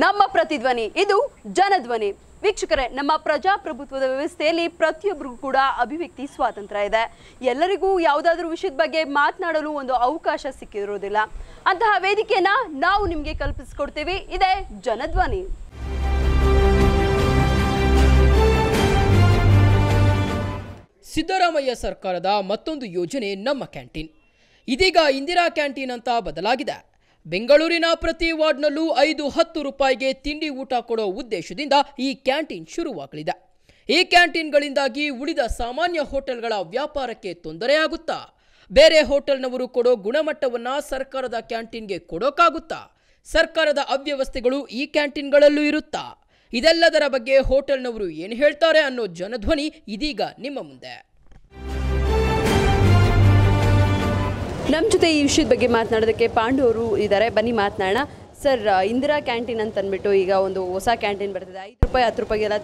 ನಮ್ಮ ಪ್ರತಿಧ್ವನಿ, ಇದು ಜನಧ್ವನಿ. ವೀಕ್ಷಕರೇ, ನಮ್ಮ ಪ್ರಜಾಪ್ರಭುತ್ವದ ವ್ಯವಸ್ಥೆಯಲ್ಲಿ ಪ್ರತಿಯೊಬ್ಬರಿಗೂ ಕೂಡ ಅಭಿವ್ಯಕ್ತಿ ಸ್ವಾತಂತ್ರ್ಯ ಇದೆ. ಎಲ್ಲರಿಗೂ ಯಾವುದಾದ್ರೂ ವಿಷಯದ ಬಗ್ಗೆ ಮಾತನಾಡಲು ಒಂದು ಅವಕಾಶ ಸಿಕ್ಕಿರೋದಿಲ್ಲ. ಅಂತಹ ವೇದಿಕೆಯನ್ನ ನಾವು ನಿಮಗೆ ಕಲ್ಪಿಸಿಕೊಡ್ತೀವಿ. ಇದೇ ಜನಧ್ವನಿ. ಸಿದ್ದರಾಮಯ್ಯ ಸರ್ಕಾರದ ಮತ್ತೊಂದು ಯೋಜನೆ ನಮ್ಮ ಕ್ಯಾಂಟೀನ್. ಇದೀಗ ಇಂದಿರಾ ಕ್ಯಾಂಟೀನ್ ಅಂತ ಬದಲಾಗಿದೆ. ಬೆಂಗಳೂರಿನ ಪ್ರತಿ ವಾರ್ಡ್ನಲ್ಲೂ ಐದು ಹತ್ತು ರೂಪಾಯಿಗೆ ತಿಂಡಿ ಊಟ ಕೊಡೋ ಉದ್ದೇಶದಿಂದ ಈ ಕ್ಯಾಂಟೀನ್ ಶುರುವಾಗಲಿದೆ. ಈ ಕ್ಯಾಂಟೀನ್ಗಳಿಂದಾಗಿ ಉಳಿದ ಸಾಮಾನ್ಯ ಹೋಟೆಲ್ಗಳ ವ್ಯಾಪಾರಕ್ಕೆ ತೊಂದರೆಯಾಗುತ್ತಾ ಬೇರೆ ಹೋಟೆಲ್ನವರು ಕೊಡೋ ಗುಣಮಟ್ಟವನ್ನ ಸರ್ಕಾರದ ಕ್ಯಾಂಟೀನ್ಗೆ ಕೊಡೋಕ್ಕಾಗುತ್ತಾ ಸರ್ಕಾರದ ಅವ್ಯವಸ್ಥೆಗಳು ಈ ಕ್ಯಾಂಟೀನ್ಗಳಲ್ಲೂ ಇರುತ್ತಾ? ಇದೆಲ್ಲದರ ಬಗ್ಗೆ ಹೋಟೆಲ್ನವರು ಏನು ಹೇಳ್ತಾರೆ ಅನ್ನೋ ಜನಧ್ವನಿ ಇದೀಗ ನಿಮ್ಮ ಮುಂದೆ. ನಮ್ಮ ಜೊತೆ ಈ ವಿಷಯದ ಬಗ್ಗೆ ಮಾತನಾಡೋದಕ್ಕೆ ಪಾಂಡು ಅವರು ಇದ್ದಾರೆ ಬನ್ನಿ ಮಾತನಾಡೋಣ. ಸರ್ ಇಂದಿರಾ ಕ್ಯಾಂಟೀನ್ ಅಂತ ಅಂದ್ಬಿಟ್ಟು ಈಗ ಒಂದು ಹೊಸ ಕ್ಯಾಂಟೀನ್ ಬರ್ತಿದೆ. ಐದು ರೂಪಾಯಿ ಹತ್ತು ರೂಪಾಯಿಗೆಲ್ಲ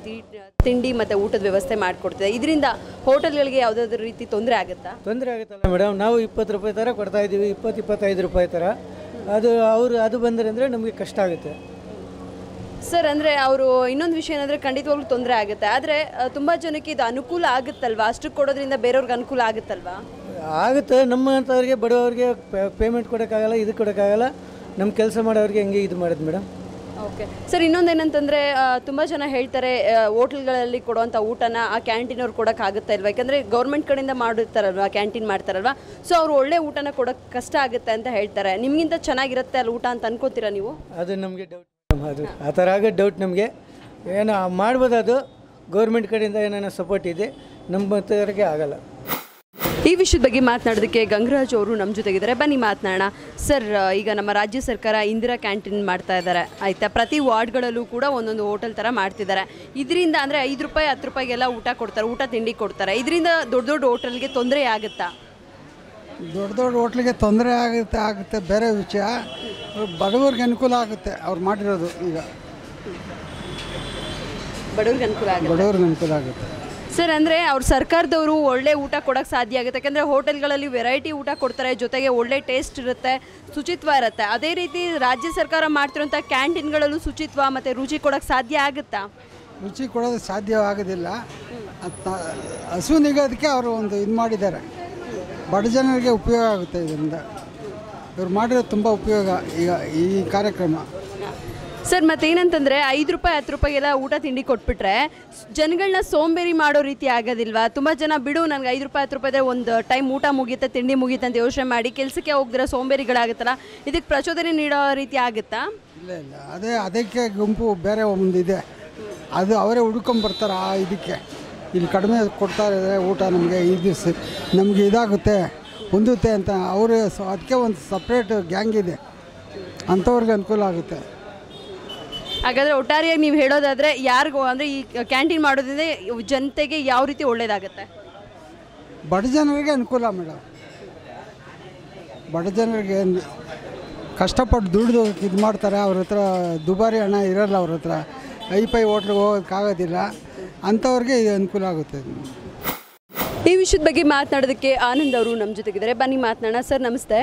ತಿಂಡಿ ಮತ್ತು ಊಟದ ವ್ಯವಸ್ಥೆ ಮಾಡಿಕೊಡ್ತಿದೆ. ಇದರಿಂದ ಹೋಟೆಲ್ಗಳಿಗೆ ಯಾವುದಾದ್ರೂ ರೀತಿ ತೊಂದರೆ ಆಗುತ್ತಾ? ತೊಂದರೆ ಆಗುತ್ತಲ್ಲ ಮೇಡಮ್. ನಾವು ಇಪ್ಪತ್ತು ರೂಪಾಯಿ ಥರ ಕೊಡ್ತಾ ಇದ್ದೀವಿ. ಇಪ್ಪತ್ತು ಇಪ್ಪತ್ತೈದು ರೂಪಾಯಿ ಥರ. ಅದು ಅವರು ಅದು ಬಂದರೆ ಅಂದರೆ ನಮಗೆ ಕಷ್ಟ ಆಗುತ್ತೆ. ಸರ್ ಅಂದರೆ ಅವರು ಇನ್ನೊಂದು ವಿಷಯ ಏನಂದರೆ ಖಂಡಿತವಾಗ್ಲೂ ತೊಂದರೆ ಆಗುತ್ತೆ. ಆದರೆ ತುಂಬ ಜನಕ್ಕೆ ಇದು ಅನುಕೂಲ ಆಗುತ್ತಲ್ವಾ? ಅಷ್ಟಕ್ಕೆ ಕೊಡೋದ್ರಿಂದ ಬೇರೆಯವ್ರಿಗೆ ಅನುಕೂಲ ಆಗುತ್ತಲ್ವಾ? ಆಗುತ್ತೆ. ನಮ್ಮಂಥವ್ರಿಗೆ ಬಡವರಿಗೆ ಪೇಮೆಂಟ್ ಕೊಡೋಕ್ಕಾಗಲ್ಲ ಇದು ಕೊಡೋಕ್ಕಾಗಲ್ಲ. ನಮ್ಮ ಕೆಲಸ ಮಾಡೋರಿಗೆ ಹೆಂಗೆ ಇದು ಮಾಡೋದು ಮೇಡಮ್? ಓಕೆ. ಸರ್ ಇನ್ನೊಂದೇನಂತಂದರೆ ತುಂಬ ಜನ ಹೇಳ್ತಾರೆ ಹೋಟೆಲ್ಗಳಲ್ಲಿ ಕೊಡುವಂಥ ಊಟನ ಆ ಕ್ಯಾಂಟೀನ್ ಅವ್ರು ಕೊಡೋಕ್ಕಾಗುತ್ತಾ ಇಲ್ವಾ? ಯಾಕಂದರೆ ಗೌರ್ಮೆಂಟ್ ಕಡೆಯಿಂದ ಮಾಡಿರ್ತಾರಲ್ವಾ ಕ್ಯಾಂಟೀನ್ ಮಾಡ್ತಾರಲ್ವಾ? ಸೊ ಅವ್ರು ಒಳ್ಳೆ ಊಟನ ಕೊಡೋಕ್ಕೆ ಕಷ್ಟ ಆಗುತ್ತೆ ಅಂತ ಹೇಳ್ತಾರೆ. ನಿಮಗಿಂತ ಚೆನ್ನಾಗಿರುತ್ತೆ ಅಲ್ಲಿ ಊಟ ಅಂತ ಅನ್ಕೋತೀರಾ ನೀವು? ಅದು ನಮಗೆ ಡೌಟ್ ಅದು ಆ ಥರ ಆಗೋ ಡೌಟ್ ನಮಗೆ. ಏನೋ ಮಾಡ್ಬೋದು ಅದು. ಗೌರ್ಮೆಂಟ್ ಕಡೆಯಿಂದ ಏನೇನೋ ಸಪೋರ್ಟ್ ಇದೆ. ನಮ್ಮಂಥವ್ರಿಗೆ ಆಗಲ್ಲ. ಈ ವಿಷಯದ ಬಗ್ಗೆ ಮಾತನಾಡೋದಕ್ಕೆ ಗಂಗರಾಜ್ ಅವರು ನಮ್ಮ ಜೊತೆಗಿದ್ದಾರೆ. ಬನ್ನಿ ಮಾತನಾಡೋಣ. ಸರ್ ಈಗ ನಮ್ಮ ರಾಜ್ಯ ಸರ್ಕಾರ ಇಂದಿರಾ ಕ್ಯಾಂಟೀನ್ ಮಾಡ್ತಾ ಇದ್ದಾರೆ. ಆಯಿತಾ? ಪ್ರತಿ ವಾರ್ಡ್ಗಳಲ್ಲೂ ಕೂಡ ಒಂದೊಂದು ಹೋಟೆಲ್ ಥರ ಮಾಡ್ತಿದ್ದಾರೆ. ಇದರಿಂದ ಅಂದರೆ ಐದು ರೂಪಾಯಿ ಹತ್ತು ರೂಪಾಯಿಗೆಲ್ಲ ಊಟ ಕೊಡ್ತಾರೆ ಊಟ ತಿಂಡಿ ಕೊಡ್ತಾರೆ. ಇದರಿಂದ ದೊಡ್ಡ ದೊಡ್ಡ ಹೋಟೆಲ್ಗೆ ತೊಂದರೆ ಆಗುತ್ತಾ? ದೊಡ್ಡ ದೊಡ್ಡ ಹೋಟ್ಲಿಗೆ ತೊಂದರೆ ಆಗುತ್ತೆ ಆಗುತ್ತೆ ಬೇರೆ ವಿಷಯ. ಬಡವರಿಗೆ ಅನುಕೂಲ ಆಗುತ್ತೆ ಅವ್ರು ಮಾಡಿರೋದು ಈಗ. ಬಡವ್ರಿಗೆ ಅನುಕೂಲ ಆಗುತ್ತೆ. ಬಡವ್ರಿಗೆ ಅನುಕೂಲ ಆಗುತ್ತೆ. ಸರ್, ಅಂದರೆ ಅವ್ರ ಸರ್ಕಾರದವರು ಒಳ್ಳೆ ಊಟ ಕೊಡೋಕ್ಕೆ ಸಾಧ್ಯ ಆಗುತ್ತೆ. ಯಾಕಂದರೆ ಹೋಟೆಲ್ಗಳಲ್ಲಿ ವೆರೈಟಿ ಊಟ ಕೊಡ್ತಾರೆ, ಜೊತೆಗೆ ಒಳ್ಳೆ ಟೇಸ್ಟ್ ಇರುತ್ತೆ, ಶುಚಿತ್ವ ಇರುತ್ತೆ. ಅದೇ ರೀತಿ ರಾಜ್ಯ ಸರ್ಕಾರ ಮಾಡ್ತಿರೋಂಥ ಕ್ಯಾಂಟೀನ್ಗಳಲ್ಲೂ ಶುಚಿತ್ವ ಮತ್ತು ರುಚಿ ಕೊಡೋಕ್ಕೆ ಸಾಧ್ಯ ಆಗುತ್ತಾ? ರುಚಿ ಕೊಡೋದು ಸಾಧ್ಯವಾಗೋದಿಲ್ಲ. ಹಸು ನಿಗೋದಕ್ಕೆ ಅವರು ಒಂದು ಇದು ಮಾಡಿದ್ದಾರೆ. ಬಡ ಜನರಿಗೆ ಉಪಯೋಗ ಆಗುತ್ತೆ ಇದರಿಂದ. ಇವ್ರು ಮಾಡಿರೋದು ತುಂಬ ಉಪಯೋಗ ಈಗ ಈ ಕಾರ್ಯಕ್ರಮ. ಸರ್, ಮತ್ತೇನಂತಂದರೆ ಐದು ರೂಪಾಯಿ, ಹತ್ತು ರೂಪಾಯಿಗೆಲ್ಲ ಊಟ ತಿಂಡಿ ಕೊಟ್ಬಿಟ್ರೆ ಜನಗಳನ್ನ ಸೋಂಬೇರಿ ಮಾಡೋ ರೀತಿ ಆಗೋದಿಲ್ವಾ? ತುಂಬ ಜನ ಬಿಡು, ನನಗೆ ಐದು ರೂಪಾಯಿ, ಹತ್ತು ರೂಪಾಯಿ ಒಂದು ಟೈಮ್ ಊಟ ಮುಗಿಯುತ್ತೆ, ತಿಂಡಿ ಮುಗಿಯುತ್ತೆ ಅಂತ ಯೋಚನೆ ಮಾಡಿ ಕೆಲಸಕ್ಕೆ ಹೋಗಿದ್ರೆ ಸೋಂಬೇರಿಗಳಾಗುತ್ತಲ್ಲ, ಇದಕ್ಕೆ ಪ್ರಚೋದನೆ ನೀಡೋ ರೀತಿ ಆಗುತ್ತಾ? ಇಲ್ಲ ಇಲ್ಲ. ಅದೇ, ಅದಕ್ಕೆ ಗುಂಪು ಬೇರೆ ಒಂದಿದೆ. ಅದು ಅವರೇ ಹುಡ್ಕೊಂಬರ್ತಾರೆ ಆ ಇದಕ್ಕೆ. ಇಲ್ಲಿ ಕಡಿಮೆ ಕೊಡ್ತಾ ಇದ್ದಾರೆ ಊಟ ನಮಗೆ ಇದು ನಮಗೆ ಇದಾಗುತ್ತೆ, ಹೊಂದುತ್ತೆ ಅಂತ. ಅವರು ಅದಕ್ಕೆ ಒಂದು ಸಪ್ರೇಟ್ ಗ್ಯಾಂಗ್ ಇದೆ. ಅಂಥವ್ರಿಗೆ ಅನುಕೂಲ ಆಗುತ್ತೆ. ಹಾಗಾದರೆ ಒಟ್ಟಾರೆಯಾಗಿ ನೀವು ಹೇಳೋದಾದರೆ ಯಾರಿಗೂ ಅಂದರೆ ಈ ಕ್ಯಾಂಟೀನ್ ಮಾಡೋದ್ರಿಂದ ಜನತೆಗೆ ಯಾವ ರೀತಿ ಒಳ್ಳೇದಾಗುತ್ತೆ? ಬಡ ಜನರಿಗೆ ಅನುಕೂಲ ಮೇಡಮ್. ಬಡ ಜನರಿಗೆ ಕಷ್ಟಪಟ್ಟು ದುಡಿದು ಇದು ಮಾಡ್ತಾರೆ, ಅವ್ರ ಹತ್ರ ದುಬಾರಿ ಹಣ ಇರಲ್ಲ ಅವ್ರ ಹತ್ರ. ಐ ಪೈ ಹೋಟ್ಲಿಗೆ ಹೋಗೋಕ್ಕಾಗೋದಿಲ್ಲ ಅಂಥವ್ರಿಗೆ ಇದು ಅನುಕೂಲ ಆಗುತ್ತೆ. ಈ ವಿಷಯದ ಬಗ್ಗೆ ಮಾತನಾಡೋದಕ್ಕೆ ಆನಂದ್ ಅವರು ನಮ್ಮ ಜೊತೆಗಿದ್ದಾರೆ. ಬನ್ನಿ ಮಾತನಾಡೋಣ. ಸರ್ ನಮಸ್ತೆ.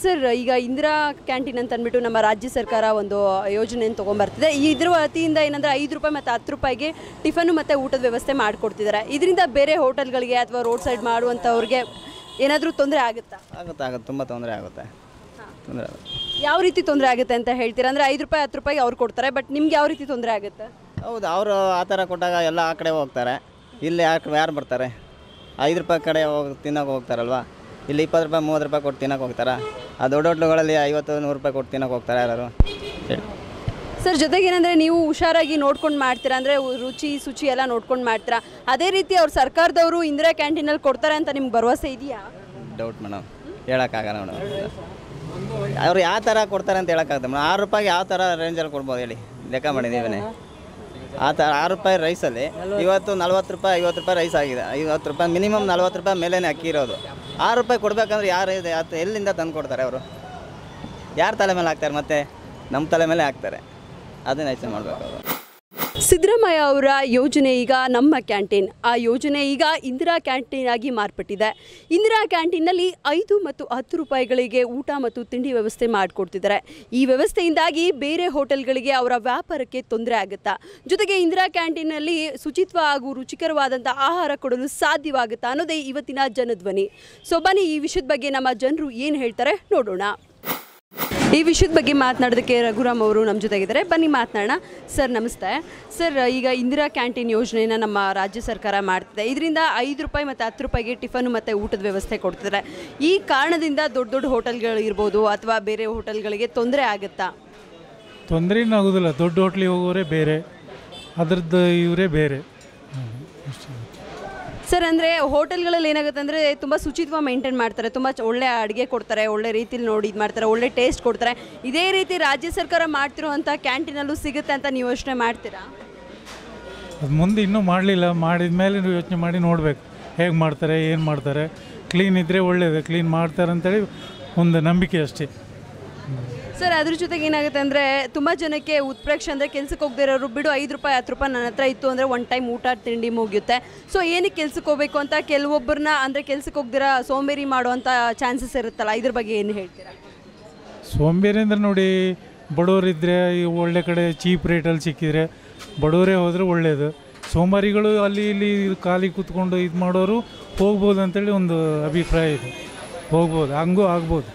ಸರ್ ಈಗ ಇಂದಿರಾ ಕ್ಯಾಂಟೀನ್ ಅಂತ ಅಂದ್ಬಿಟ್ಟು ನಮ್ಮ ರಾಜ್ಯ ಸರ್ಕಾರ ಒಂದು ಯೋಜನೆಯನ್ನು ತೊಗೊಂಬರ್ತಿದೆ. ಈ ಇದ್ರ ವತಿಯಿಂದ ಏನಂದ್ರೆ ಐದು ರೂಪಾಯಿ ಮತ್ತು ಹತ್ತು ರೂಪಾಯಿಗೆ ಟಿಫನು ಮತ್ತು ಊಟದ ವ್ಯವಸ್ಥೆ ಮಾಡಿಕೊಡ್ತಿದ್ದಾರೆ. ಇದರಿಂದ ಬೇರೆ ಹೋಟೆಲ್ಗಳಿಗೆ ಅಥವಾ ರೋಡ್ ಸೈಡ್ ಮಾಡುವಂಥವ್ರಿಗೆ ಏನಾದರೂ ತೊಂದರೆ ಆಗುತ್ತಾ? ಆಗುತ್ತೆ ಆಗುತ್ತೆ. ತುಂಬ ತೊಂದರೆ ಆಗುತ್ತೆ. ತೊಂದರೆ ಆಗುತ್ತೆ. ಯಾವ ರೀತಿ ತೊಂದರೆ ಆಗುತ್ತೆ ಅಂತ ಹೇಳ್ತೀರಾ? ಅಂದರೆ ಐದು ರೂಪಾಯಿ ಹತ್ತು ರೂಪಾಯಿ ಅವ್ರು ಕೊಡ್ತಾರೆ ಬಟ್ ನಿಮ್ಗೆ ಯಾವ ರೀತಿ ತೊಂದರೆ ಆಗುತ್ತೆ? ಹೌದು ಅವರು ಆ ಥರ ಕೊಟ್ಟಾಗ ಎಲ್ಲ ಆ ಕಡೆ ಹೋಗ್ತಾರೆ. ಇಲ್ಲಿ ಯಾಕೆ ಯಾರು ಬರ್ತಾರೆ? ಐದು ರೂಪಾಯಿ ಕಡೆ ಹೋಗಿ ತಿನ್ನೋಕೆ ಹೋಗ್ತಾರಲ್ವಾ? ಇಲ್ಲಿ ಇಪ್ಪತ್ತು ರೂಪಾಯಿ ಮೂವತ್ತು ರೂಪಾಯಿ ಕೊಟ್ಟು ತಿನ್ನೋಕೆ ಹೋಗ್ತಾರಾ? ಆ ದೊಡ್ಡ ಹೋಟ್ಲುಗಳಲ್ಲಿ ಐವತ್ತು ನೂರು ರೂಪಾಯಿ ಕೊಟ್ಟು ತಿನ್ನೋಕೆ ಹೋಗ್ತಾರೆ ಯಾರು ಹೇಳಿ. ಸರ್ ಜೊತೆಗೆ ಏನಂದರೆ ನೀವು ಹುಷಾರಾಗಿ ನೋಡ್ಕೊಂಡು ಮಾಡ್ತೀರಾ? ಅಂದರೆ ರುಚಿ ಶುಚಿ ಎಲ್ಲ ನೋಡ್ಕೊಂಡು ಮಾಡ್ತೀರಾ? ಅದೇ ರೀತಿ ಅವ್ರ ಸರ್ಕಾರದವರು ಇಂದಿರಾ ಕ್ಯಾಂಟೀನಲ್ಲಿ ಕೊಡ್ತಾರೆ ಅಂತ ನಿಮ್ಗೆ ಭರವಸೆ ಇದೆಯಾ? ಡೌಟ್ ಮೇಡಮ್ ಹೇಳೋಕ್ಕಾಗಲ್ಲ ಮೇಡಮ್ ಅವ್ರು ಯಾವ ಥರ ಕೊಡ್ತಾರೆ ಅಂತ ಹೇಳೋಕ್ಕಾಗುತ್ತೆ ಮೇಡಮ್ ಆರು ರೂಪಾಯಿಗೆ ಯಾವ ಥರ ರೇಂಜಲ್ಲಿ ಕೊಡ್ಬೋದು ಹೇಳಿ. ಲೆಕ್ಕ ಮಾಡಿದ್ದೀವಿ ಆ ಥರ ಆರು ರೂಪಾಯಿ ರೈಸಲ್ಲಿ ಇವತ್ತು ನಲ್ವತ್ತು ರೂಪಾಯಿ, ಐವತ್ತು ರೂಪಾಯಿ ರೈಸ್ ಆಗಿದೆ. ಐವತ್ತು ರೂಪಾಯಿ ಮಿನಿಮಮ್ ನಲ್ವತ್ತು ರೂಪಾಯಿ ಮೇಲೇ ಅಕ್ಕಿ ಇರೋದು. ಆರು ರೂಪಾಯಿ ಕೊಡಬೇಕಂದ್ರೆ ಯಾರು ಇದೆ? ಅದು ಎಲ್ಲಿಂದ ತಂದು ಕೊಡ್ತಾರೆ ಅವರು? ಯಾರ ತಲೆ ಮೇಲೆ ಹಾಕ್ತಾರೆ ಮತ್ತೆ? ನಮ್ಮ ತಲೆ ಮೇಲೆ ಹಾಕ್ತಾರೆ. ಅದನ್ನ ಯೋಚನೆ ಮಾಡಬೇಕು ಸಿದ್ದರಾಮಯ್ಯ ಅವರ ಯೋಜನೆ ಈಗ ನಮ್ಮ ಕ್ಯಾಂಟೀನ್. ಆ ಯೋಜನೆ ಈಗ ಇಂದಿರಾ ಕ್ಯಾಂಟೀನ್ ಆಗಿ ಮಾರ್ಪಟ್ಟಿದೆ. ಇಂದಿರಾ ಕ್ಯಾಂಟೀನ್ನಲ್ಲಿ ಐದು ಮತ್ತು ಹತ್ತು ರೂಪಾಯಿಗಳಿಗೆ ಊಟ ಮತ್ತು ತಿಂಡಿ ವ್ಯವಸ್ಥೆ ಮಾಡಿಕೊಡ್ತಿದ್ದಾರೆ. ಈ ವ್ಯವಸ್ಥೆಯಿಂದಾಗಿ ಬೇರೆ ಹೋಟೆಲ್ಗಳಿಗೆ ಅವರ ವ್ಯಾಪಾರಕ್ಕೆ ತೊಂದರೆ ಆಗುತ್ತಾ? ಜೊತೆಗೆ ಇಂದಿರಾ ಕ್ಯಾಂಟೀನ್ನಲ್ಲಿ ಶುಚಿತ್ವ ಹಾಗೂ ರುಚಿಕರವಾದಂಥ ಆಹಾರ ಕೊಡಲು ಸಾಧ್ಯವಾಗುತ್ತಾ ಅನ್ನೋದೇ ಇವತ್ತಿನ ಜನಧ್ವನಿ. ಸೊ, ಬನ್ನಿ ಈ ವಿಷಯದ ಬಗ್ಗೆ ನಮ್ಮ ಜನರು ಏನು ಹೇಳ್ತಾರೆ ನೋಡೋಣ. ಈ ವಿಷಯದ ಬಗ್ಗೆ ಮಾತನಾಡೋದಕ್ಕೆ ರಘುರಾಮ್ ಅವರು ನಮ್ಮ ಜೊತೆಗಿದ್ದಾರೆ. ಬನ್ನಿ ಮಾತನಾಡೋಣ. ಸರ್, ನಮಸ್ತೆ. ಸರ್, ಈಗ ಇಂದಿರಾ ಕ್ಯಾಂಟೀನ್ ಯೋಜನೆನ ನಮ್ಮ ರಾಜ್ಯ ಸರ್ಕಾರ ಮಾಡ್ತಿದೆ. ಇದರಿಂದ ಐದು ರೂಪಾಯಿ ಮತ್ತು ಹತ್ತು ರೂಪಾಯಿಗೆ ಟಿಫನ್ ಮತ್ತು ಊಟದ ವ್ಯವಸ್ಥೆ ಕೊಡ್ತಿದ್ದಾರೆ. ಈ ಕಾರಣದಿಂದ ದೊಡ್ಡ ದೊಡ್ಡ ಹೋಟೆಲ್ಗಳು ಇರ್ಬೋದು ಅಥವಾ ಬೇರೆ ಹೋಟೆಲ್ಗಳಿಗೆ ತೊಂದರೆ ಆಗುತ್ತಾ? ತೊಂದರೆ ಆಗೋದಿಲ್ಲ. ದೊಡ್ಡ ಹೋಟ್ಲಿಗೆ ಹೋಗೋರೇ ಬೇರೆ. ಅದ್ರದ್ದು ಇವರೇ ಬೇರೆ. ಸರ್, ಅಂದರೆ ಹೋಟೆಲ್ಗಳಲ್ಲಿ ಏನಾಗುತ್ತೆ ಅಂದರೆ ತುಂಬ ಶುಚಿತ್ವ ಮೇಂಟೈನ್ ಮಾಡ್ತಾರೆ, ತುಂಬ ಒಳ್ಳೆ ಅಡುಗೆ ಕೊಡ್ತಾರೆ, ಒಳ್ಳೆ ರೀತಿಲಿ ನೋಡಿ ಇದು ಮಾಡ್ತಾರೆ, ಒಳ್ಳೆ ಟೇಸ್ಟ್ ಕೊಡ್ತಾರೆ. ಇದೇ ರೀತಿ ರಾಜ್ಯ ಸರ್ಕಾರ ಮಾಡ್ತಿರುವಂಥ ಕ್ಯಾಂಟೀನಲ್ಲೂ ಸಿಗುತ್ತೆ ಅಂತ ನೀವು ಯೋಚನೆ ಮಾಡ್ತೀರಾ? ಮುಂದೆ ಇನ್ನೂ ಮಾಡಲಿಲ್ಲ, ಮಾಡಿದ ಮೇಲೆ ಯೋಚನೆ ಮಾಡಿ ನೋಡಬೇಕು. ಹೇಗೆ ಮಾಡ್ತಾರೆ, ಏನು ಮಾಡ್ತಾರೆ. ಕ್ಲೀನ್ ಇದ್ದರೆ ಒಳ್ಳೆಯದು ಕ್ಲೀನ್ ಮಾಡ್ತಾರೆ ಅಂತೇಳಿ ಒಂದು ನಂಬಿಕೆ ಅಷ್ಟೇ. ಸರ್, ಅದ್ರ ಜೊತೆಗೆ ಏನಾಗುತ್ತೆ ಅಂದರೆ ತುಂಬ ಜನಕ್ಕೆ ಉತ್ಪ್ರೇಕ್ಷೆ ಅಂದರೆ ಕೆಲ್ಸಕ್ಕೆ ಹೋಗದೇ ಇರೋರು ಬಿಡು, ಐದು ರೂಪಾಯಿ, ಹತ್ತು ರೂಪಾಯಿ ನನ್ನ ಹತ್ರ ಇತ್ತು ಅಂದರೆ ಒನ್ ಟೈಮ್ ಊಟ ತಿಂಡಿ ಮುಗಿಯುತ್ತೆ. ಸೊ ಏನಕ್ಕೆ ಕೆಲ್ಸಕ್ಕೆ ಹೋಗ್ಬೇಕು ಅಂತ ಕೆಲವೊಬ್ಬರನ್ನ ಅಂದರೆ ಕೆಲ್ಸಕ್ಕೆ ಹೋಗ್ದಿರ ಸೋಂಬೇರಿ ಮಾಡುವಂಥ ಚಾನ್ಸಸ್ ಇರುತ್ತಲ್ಲ, ಇದ್ರ ಬಗ್ಗೆ ಏನು ಹೇಳ್ತೀರಾ? ಸೋಂಬೇರಿ ಅಂದರೆ ನೋಡಿ ಬಡವರಿದ್ದರೆ ಈ ಒಳ್ಳೆ ಕಡೆ ಚೀಪ್ ರೇಟಲ್ಲಿ ಸಿಕ್ಕಿದ್ರೆ ಬಡವರೇ ಹೋದರೆ ಒಳ್ಳೆಯದು ಸೋಮಾರಿಗಳು ಅಲ್ಲಿ ಇಲ್ಲಿ ಖಾಲಿ ಕೂತ್ಕೊಂಡು ಇದು ಮಾಡೋರು ಹೋಗ್ಬೋದು ಅಂತೇಳಿ ಒಂದು ಅಭಿಪ್ರಾಯ ಇದೆ. ಹೋಗ್ಬೋದು, ಹಂಗೂ ಆಗ್ಬೋದು.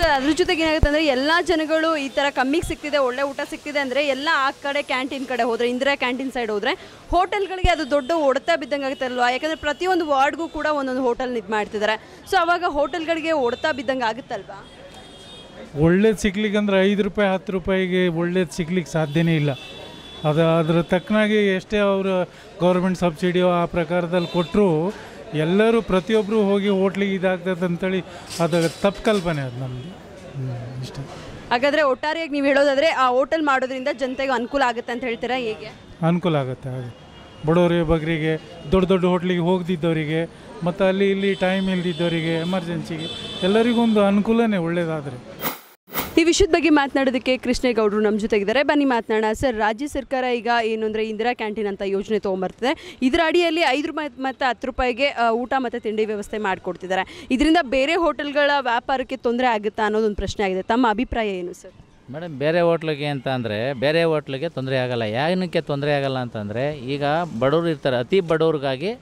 ಸರ್, ಅದ್ರ ಜೊತೆಗೆ ಏನಾಗುತ್ತೆ ಅಂದರೆ ಎಲ್ಲ ಜನಗಳು ಈ ಥರ ಕಮ್ಮಿಗೆ ಸಿಗ್ತಿದೆ, ಒಳ್ಳೆ ಊಟ ಸಿಗ್ತಿದೆ ಅಂದರೆ ಎಲ್ಲ ಆ ಕಡೆ ಕ್ಯಾಂಟೀನ್ ಕಡೆ ಹೋದರೆ, ಇಂದಿರಾ ಕ್ಯಾಂಟೀನ್ ಸೈಡ್ ಹೋದರೆ ಹೋಟೆಲ್ಗಳಿಗೆ ಅದು ದೊಡ್ಡ ಹೊಡೆತ ಬಿದ್ದಂಗೆ ಆಗುತ್ತೆ ಅಲ್ವಾ? ಯಾಕಂದರೆ ಪ್ರತಿಯೊಂದು ವಾರ್ಡ್ಗೂ ಕೂಡ ಒಂದೊಂದು ಹೋಟೆಲ್ ಇದು ಮಾಡ್ತಿದ್ದಾರೆ. ಸೊ ಅವಾಗ ಹೋಟೆಲ್ಗಳಿಗೆ ಹೊಡೆತ ಬಿದ್ದಂಗೆ ಆಗುತ್ತಲ್ವಾ? ಒಳ್ಳೇದು ಸಿಗ್ಲಿಕ್ಕೆ ಅಂದ್ರೆ ಐದು ರೂಪಾಯಿ, ಹತ್ತು ರೂಪಾಯಿಗೆ ಒಳ್ಳೇದು ಸಿಗ್ಲಿಕ್ಕೆ ಸಾಧ್ಯನೇ ಇಲ್ಲ. ಅದು, ಅದ್ರ ತಕ್ಕನಾಗಿ ಎಷ್ಟೇ ಅವರು ಗೌರ್ಮೆಂಟ್ ಸಬ್ಸಿಡಿಯೋ ಆ ಪ್ರಕಾರದಲ್ಲಿ ಕೊಟ್ಟರು ಎಲ್ಲರೂ ಪ್ರತಿಯೊಬ್ಬರು ಹೋಗಿ ಹೋಟ್ಲಿಗೆ ಇದಾಗ್ತದೆ ಅಂತೇಳಿ ಅದು ತಪ್ಪು ಕಲ್ಪನೆ ಅದು ನಮ್ಮದು ಇಷ್ಟ. ಹಾಗಾದರೆ ಒಟ್ಟಾರೆಯಾಗಿ ನೀವು ಹೇಳೋದಾದರೆ ಆ ಹೋಟೆಲ್ ಮಾಡೋದ್ರಿಂದ ಜನತೆಗೆ ಅನುಕೂಲ ಆಗುತ್ತೆ ಅಂತ ಹೇಳ್ತೀರಾ ಹೇಗೆ? ಅನುಕೂಲ ಆಗುತ್ತೆ ಹಾಗೆ. ಬಡವರಿಗೆ ಬಗ್ಗರಿಗೆ ದೊಡ್ಡ ದೊಡ್ಡ ಹೋಟ್ಲಿಗೆ ಹೋಗದಿದ್ದವರಿಗೆ ಮತ್ತು ಅಲ್ಲಿ ಇಲ್ಲಿ ಟೈಮ್ ಇಲ್ದಿದ್ದವರಿಗೆ ಎಮರ್ಜೆನ್ಸಿಗೆ ಎಲ್ಲರಿಗೂ ಒಂದು ಅನುಕೂಲನೇ ಒಳ್ಳೆಯದಾದರೆ ಈ ವಿಷಯದ ಬಗ್ಗೆ ಮಾತನಾಡೋದಕ್ಕೆ ಕೃಷ್ಣೇಗೌಡರು ನಮ್ಮ ಜೊತೆಗಿದ್ದಾರೆ. ಬನ್ನಿ ಮಾತನಾಡೋಣ. ಸರ್, ರಾಜ್ಯ ಸರ್ಕಾರ ಈಗ ಏನು ಅಂದರೆ ಇಂದಿರಾ ಕ್ಯಾಂಟೀನ್ ಅಂತ ಯೋಜನೆ ತೊಗೊಂಬರ್ತದೆ. ಇದರ ಅಡಿಯಲ್ಲಿ ಐದು ರೂಪಾಯಿ ಮತ್ತು ಹತ್ತು ರೂಪಾಯಿಗೆ ಊಟ ಮತ್ತು ತಿಂಡಿ ವ್ಯವಸ್ಥೆ ಮಾಡಿಕೊಡ್ತಿದ್ದಾರೆ. ಇದರಿಂದ ಬೇರೆ ಹೋಟೆಲ್ಗಳ ವ್ಯಾಪಾರಕ್ಕೆ ತೊಂದರೆ ಆಗುತ್ತಾ ಅನ್ನೋದೊಂದು ಪ್ರಶ್ನೆ ಆಗಿದೆ. ತಮ್ಮ ಅಭಿಪ್ರಾಯ ಏನು ಸರ್? ಮೇಡಮ್, ಬೇರೆ ಹೋಟ್ಲಿಗೆ ಅಂತ ಅಂದರೆ, ಬೇರೆ ಹೋಟ್ಲಿಗೆ ತೊಂದರೆ ಆಗಲ್ಲ. ಯಾಕೆ ತೊಂದರೆ ಆಗಲ್ಲ ಅಂತಂದರೆ ಈಗ ಬಡವರು ಇರ್ತಾರೆ. ಅತಿ ಬಡವ್ರಿಗಾಗಿ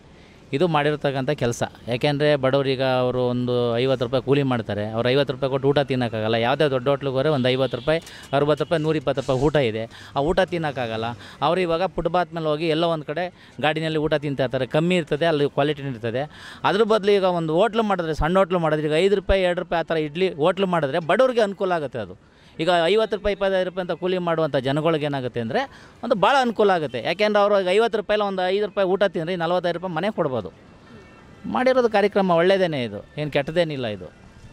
ಇದು ಮಾಡಿರ್ತಕ್ಕಂಥ ಕೆಲಸ. ಯಾಕೆಂದರೆ ಬಡವರೀಗ ಅವರು ಒಂದು ಐವತ್ತು ರೂಪಾಯಿ ಕೂಲಿ ಮಾಡ್ತಾರೆ. ಅವ್ರು ಐವತ್ತು ರೂಪಾಯಿ ಕೊಟ್ಟು ಊಟ ತಿನ್ನೋಕ್ಕಾಗಲ್ಲ. ಯಾವುದೇ ದೊಡ್ಡ ಹೋಟ್ಲಿಗೆ ಹೋದರೆ ಒಂದು ಐವತ್ತು ರೂಪಾಯಿ, ಅರುವತ್ತು ರೂಪಾಯಿ, ನೂರಿಪ್ಪತ್ತು ರೂಪಾಯಿ ಊಟ ಇದೆ. ಆ ಊಟ ತಿನ್ನೋಕ್ಕಾಗಲ್ಲ. ಅವರು ಇವಾಗ ಫುಟ್ಪಾತ್ ಮೇಲೆ ಹೋಗಿ ಎಲ್ಲೋ ಒಂದು ಕಡೆ ಗಾಡಿನಲ್ಲಿ ಊಟ ತಿಂತಾ ಇರ್ತಾರೆ. ಕಮ್ಮಿ ಇರ್ತದೆ, ಅಲ್ಲಿ ಕ್ವಾಲಿಟಿ ಇರ್ತದೆ. ಅದ್ರ ಬದಲು ಈಗ ಒಂದು ಹೋಟ್ಲು ಮಾಡಿದ್ರೆ, ಸಣ್ಣ ಹೋಟ್ಲು ಮಾಡಿದ್ರೆ ಈಗ ಐದು ರೂಪಾಯಿ, ಎರಡು ರೂಪಾಯಿ ಆ ಥರ ಇಡ್ಲಿ ಹೋಟ್ಲು ಮಾಡಿದ್ರೆ ಬಡವ್ರಿಗೆ ಅನುಕೂಲ ಆಗುತ್ತೆ ಅದು. ಈಗ ಐವತ್ತು ರೂಪಾಯಿ ಇಪ್ಪತ್ತೈದು ರೂಪಾಯಿ ಅಂತ ಕೂಲಿ ಮಾಡುವಂಥ ಜನಗಳಿಗೆ ಏನಾಗುತ್ತೆ ಅಂದರೆ ಒಂದು ಭಾಳ ಅನುಕೂಲ ಆಗುತ್ತೆ. ಯಾಕೆಂದ್ರೆ ಅವರು ಈಗ ಐವತ್ತು ರೂಪಾಯಿಲ್ಲ ಒಂದು ಐದು ರೂಪಾಯಿ ಊಟ ತಿಂದರೆ ನಲ್ವತ್ತೈದು ರೂಪಾಯಿ ಮನೆ ಕೊಡ್ಬೋದು. ಮಾಡಿರೋದು ಕಾರ್ಯಕ್ರಮ ಒಳ್ಳೆಯದೇನೇ ಇದು. ಏನು ಕೆಟ್ಟದೇನಿಲ್ಲ ಇದು.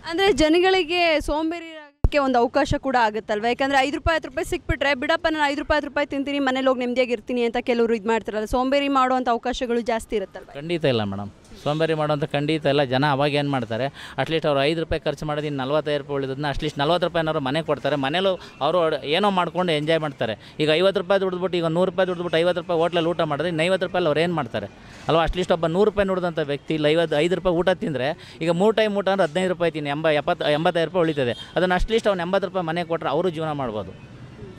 ಅಂದರೆ ಜನಗಳಿಗೆ ಸೋಂಬೇರಿ ಆಗಕ್ಕೆ ಒಂದು ಅವಕಾಶ ಕೂಡ ಆಗುತ್ತಲ್ವ? ಯಾಕಂದರೆ ಐದು ರೂಪಾಯಿ ಹತ್ತು ರೂಪಾಯಿ ಸಿಕ್ಬಿಟ್ರೆ ಬಿಡಪ್ಪ ನಾನು ಐದು ರೂಪಾಯಿ ಹತ್ತು ರೂಪಾಯಿ ತಿಂತೀನಿ ಮನೇಲಿ ಹೋಗಿ ನೆಮ್ಮದಿಯಾಗಿ ಇರ್ತೀನಿ ಅಂತ ಕೆಲವರು ಇದು ಮಾಡ್ತಾರಲ್ಲ ಸೋಂಬೇರಿ ಮಾಡುವಂಥ ಅವಕಾಶಗಳು ಜಾಸ್ತಿ ಇರುತ್ತಲ್ವ? ಖಂಡಿತ ಇಲ್ಲ ಮೇಡಮ್. ಸೋಂಬೇರಿ ಮಾಡೋಂಥ ಖಂಡಿತ ಎಲ್ಲ ಜನ ಅವಾಗ ಏನು ಮಾಡ್ತಾರೆ, ಅಟ್ಲೀಸ್ಟ್ ಅವ್ರು ಐದು ರೂಪಾಯಿ ಖರ್ಚು ಮಾಡೋದು ಇನ್ನು ನಲ್ವತ್ತೈದು ರೂಪಾಯಿ ಉಳಿದದನ್ನ ಅಟ್ಲೀಸ್ಟ್ ನಲ್ವತ್ತು ರೂಪಾಯಿನಾರು ಮನೆ ಕೊಡ್ತಾರೆ. ಮನೇಲೂ ಅವರು ಏನೋ ಮಾಡ್ಕೊಂಡು ಎಂಜಾಯ್ ಮಾಡ್ತಾರೆ. ಈಗ ಐವತ್ತು ರೂಪಾಯಿ ದುಡ್ದುಬಿಟ್ಟು ಈಗ ನೂರು ರೂಪಾಯಿ ದುಡ್ದುಬಿಟ್ಟು ಐವತ್ತು ರೂಪಾಯಿ ಹೋಟ್ಲಲ್ಲಿ ಊಟ ಮಾಡಿದ್ರೆ ಇನ್ನು ಐವತ್ತು ರೂಪಾಯಿ ಅವ್ರು ಏನು ಮಾಡ್ತಾರೆ? ಅಲ್ವಾ? ಅಟ್ಲೀಸ್ಟ್ ಒಬ್ಬ ನೂರು ರೂಪಾಯಿ ನೋಡಿದಂಥ ವ್ಯಕ್ತಿ ಇಲ್ಲ, ಐವತ್ತು, ಐದು ರೂಪಾಯಿ ಊಟ ತಿಂದರೆ ಈಗ ಮೂರು ಟೈಮ್ ಊಟ ಅಂದ್ರೆ ಹದಿನೈದು ರೂಪಾಯಿ ತಿನ್ನಿ ಎಂಬ, ಎಪ್ಪತ್ತು, ಎಂಬತ್ತೈದು ರೂಪಾಯಿ ಉಳಿತದೆ. ಅದನ್ನು ಅಟ್ಲೀಸ್ಟ್ ಅವ್ನು ಎಂಬತ್ತು ರೂಪಾಯಿ ಮನೆ ಕೊಟ್ಟರೆ ಅವರು ಜೀವನ ಮಾಡ್ಬೋದು.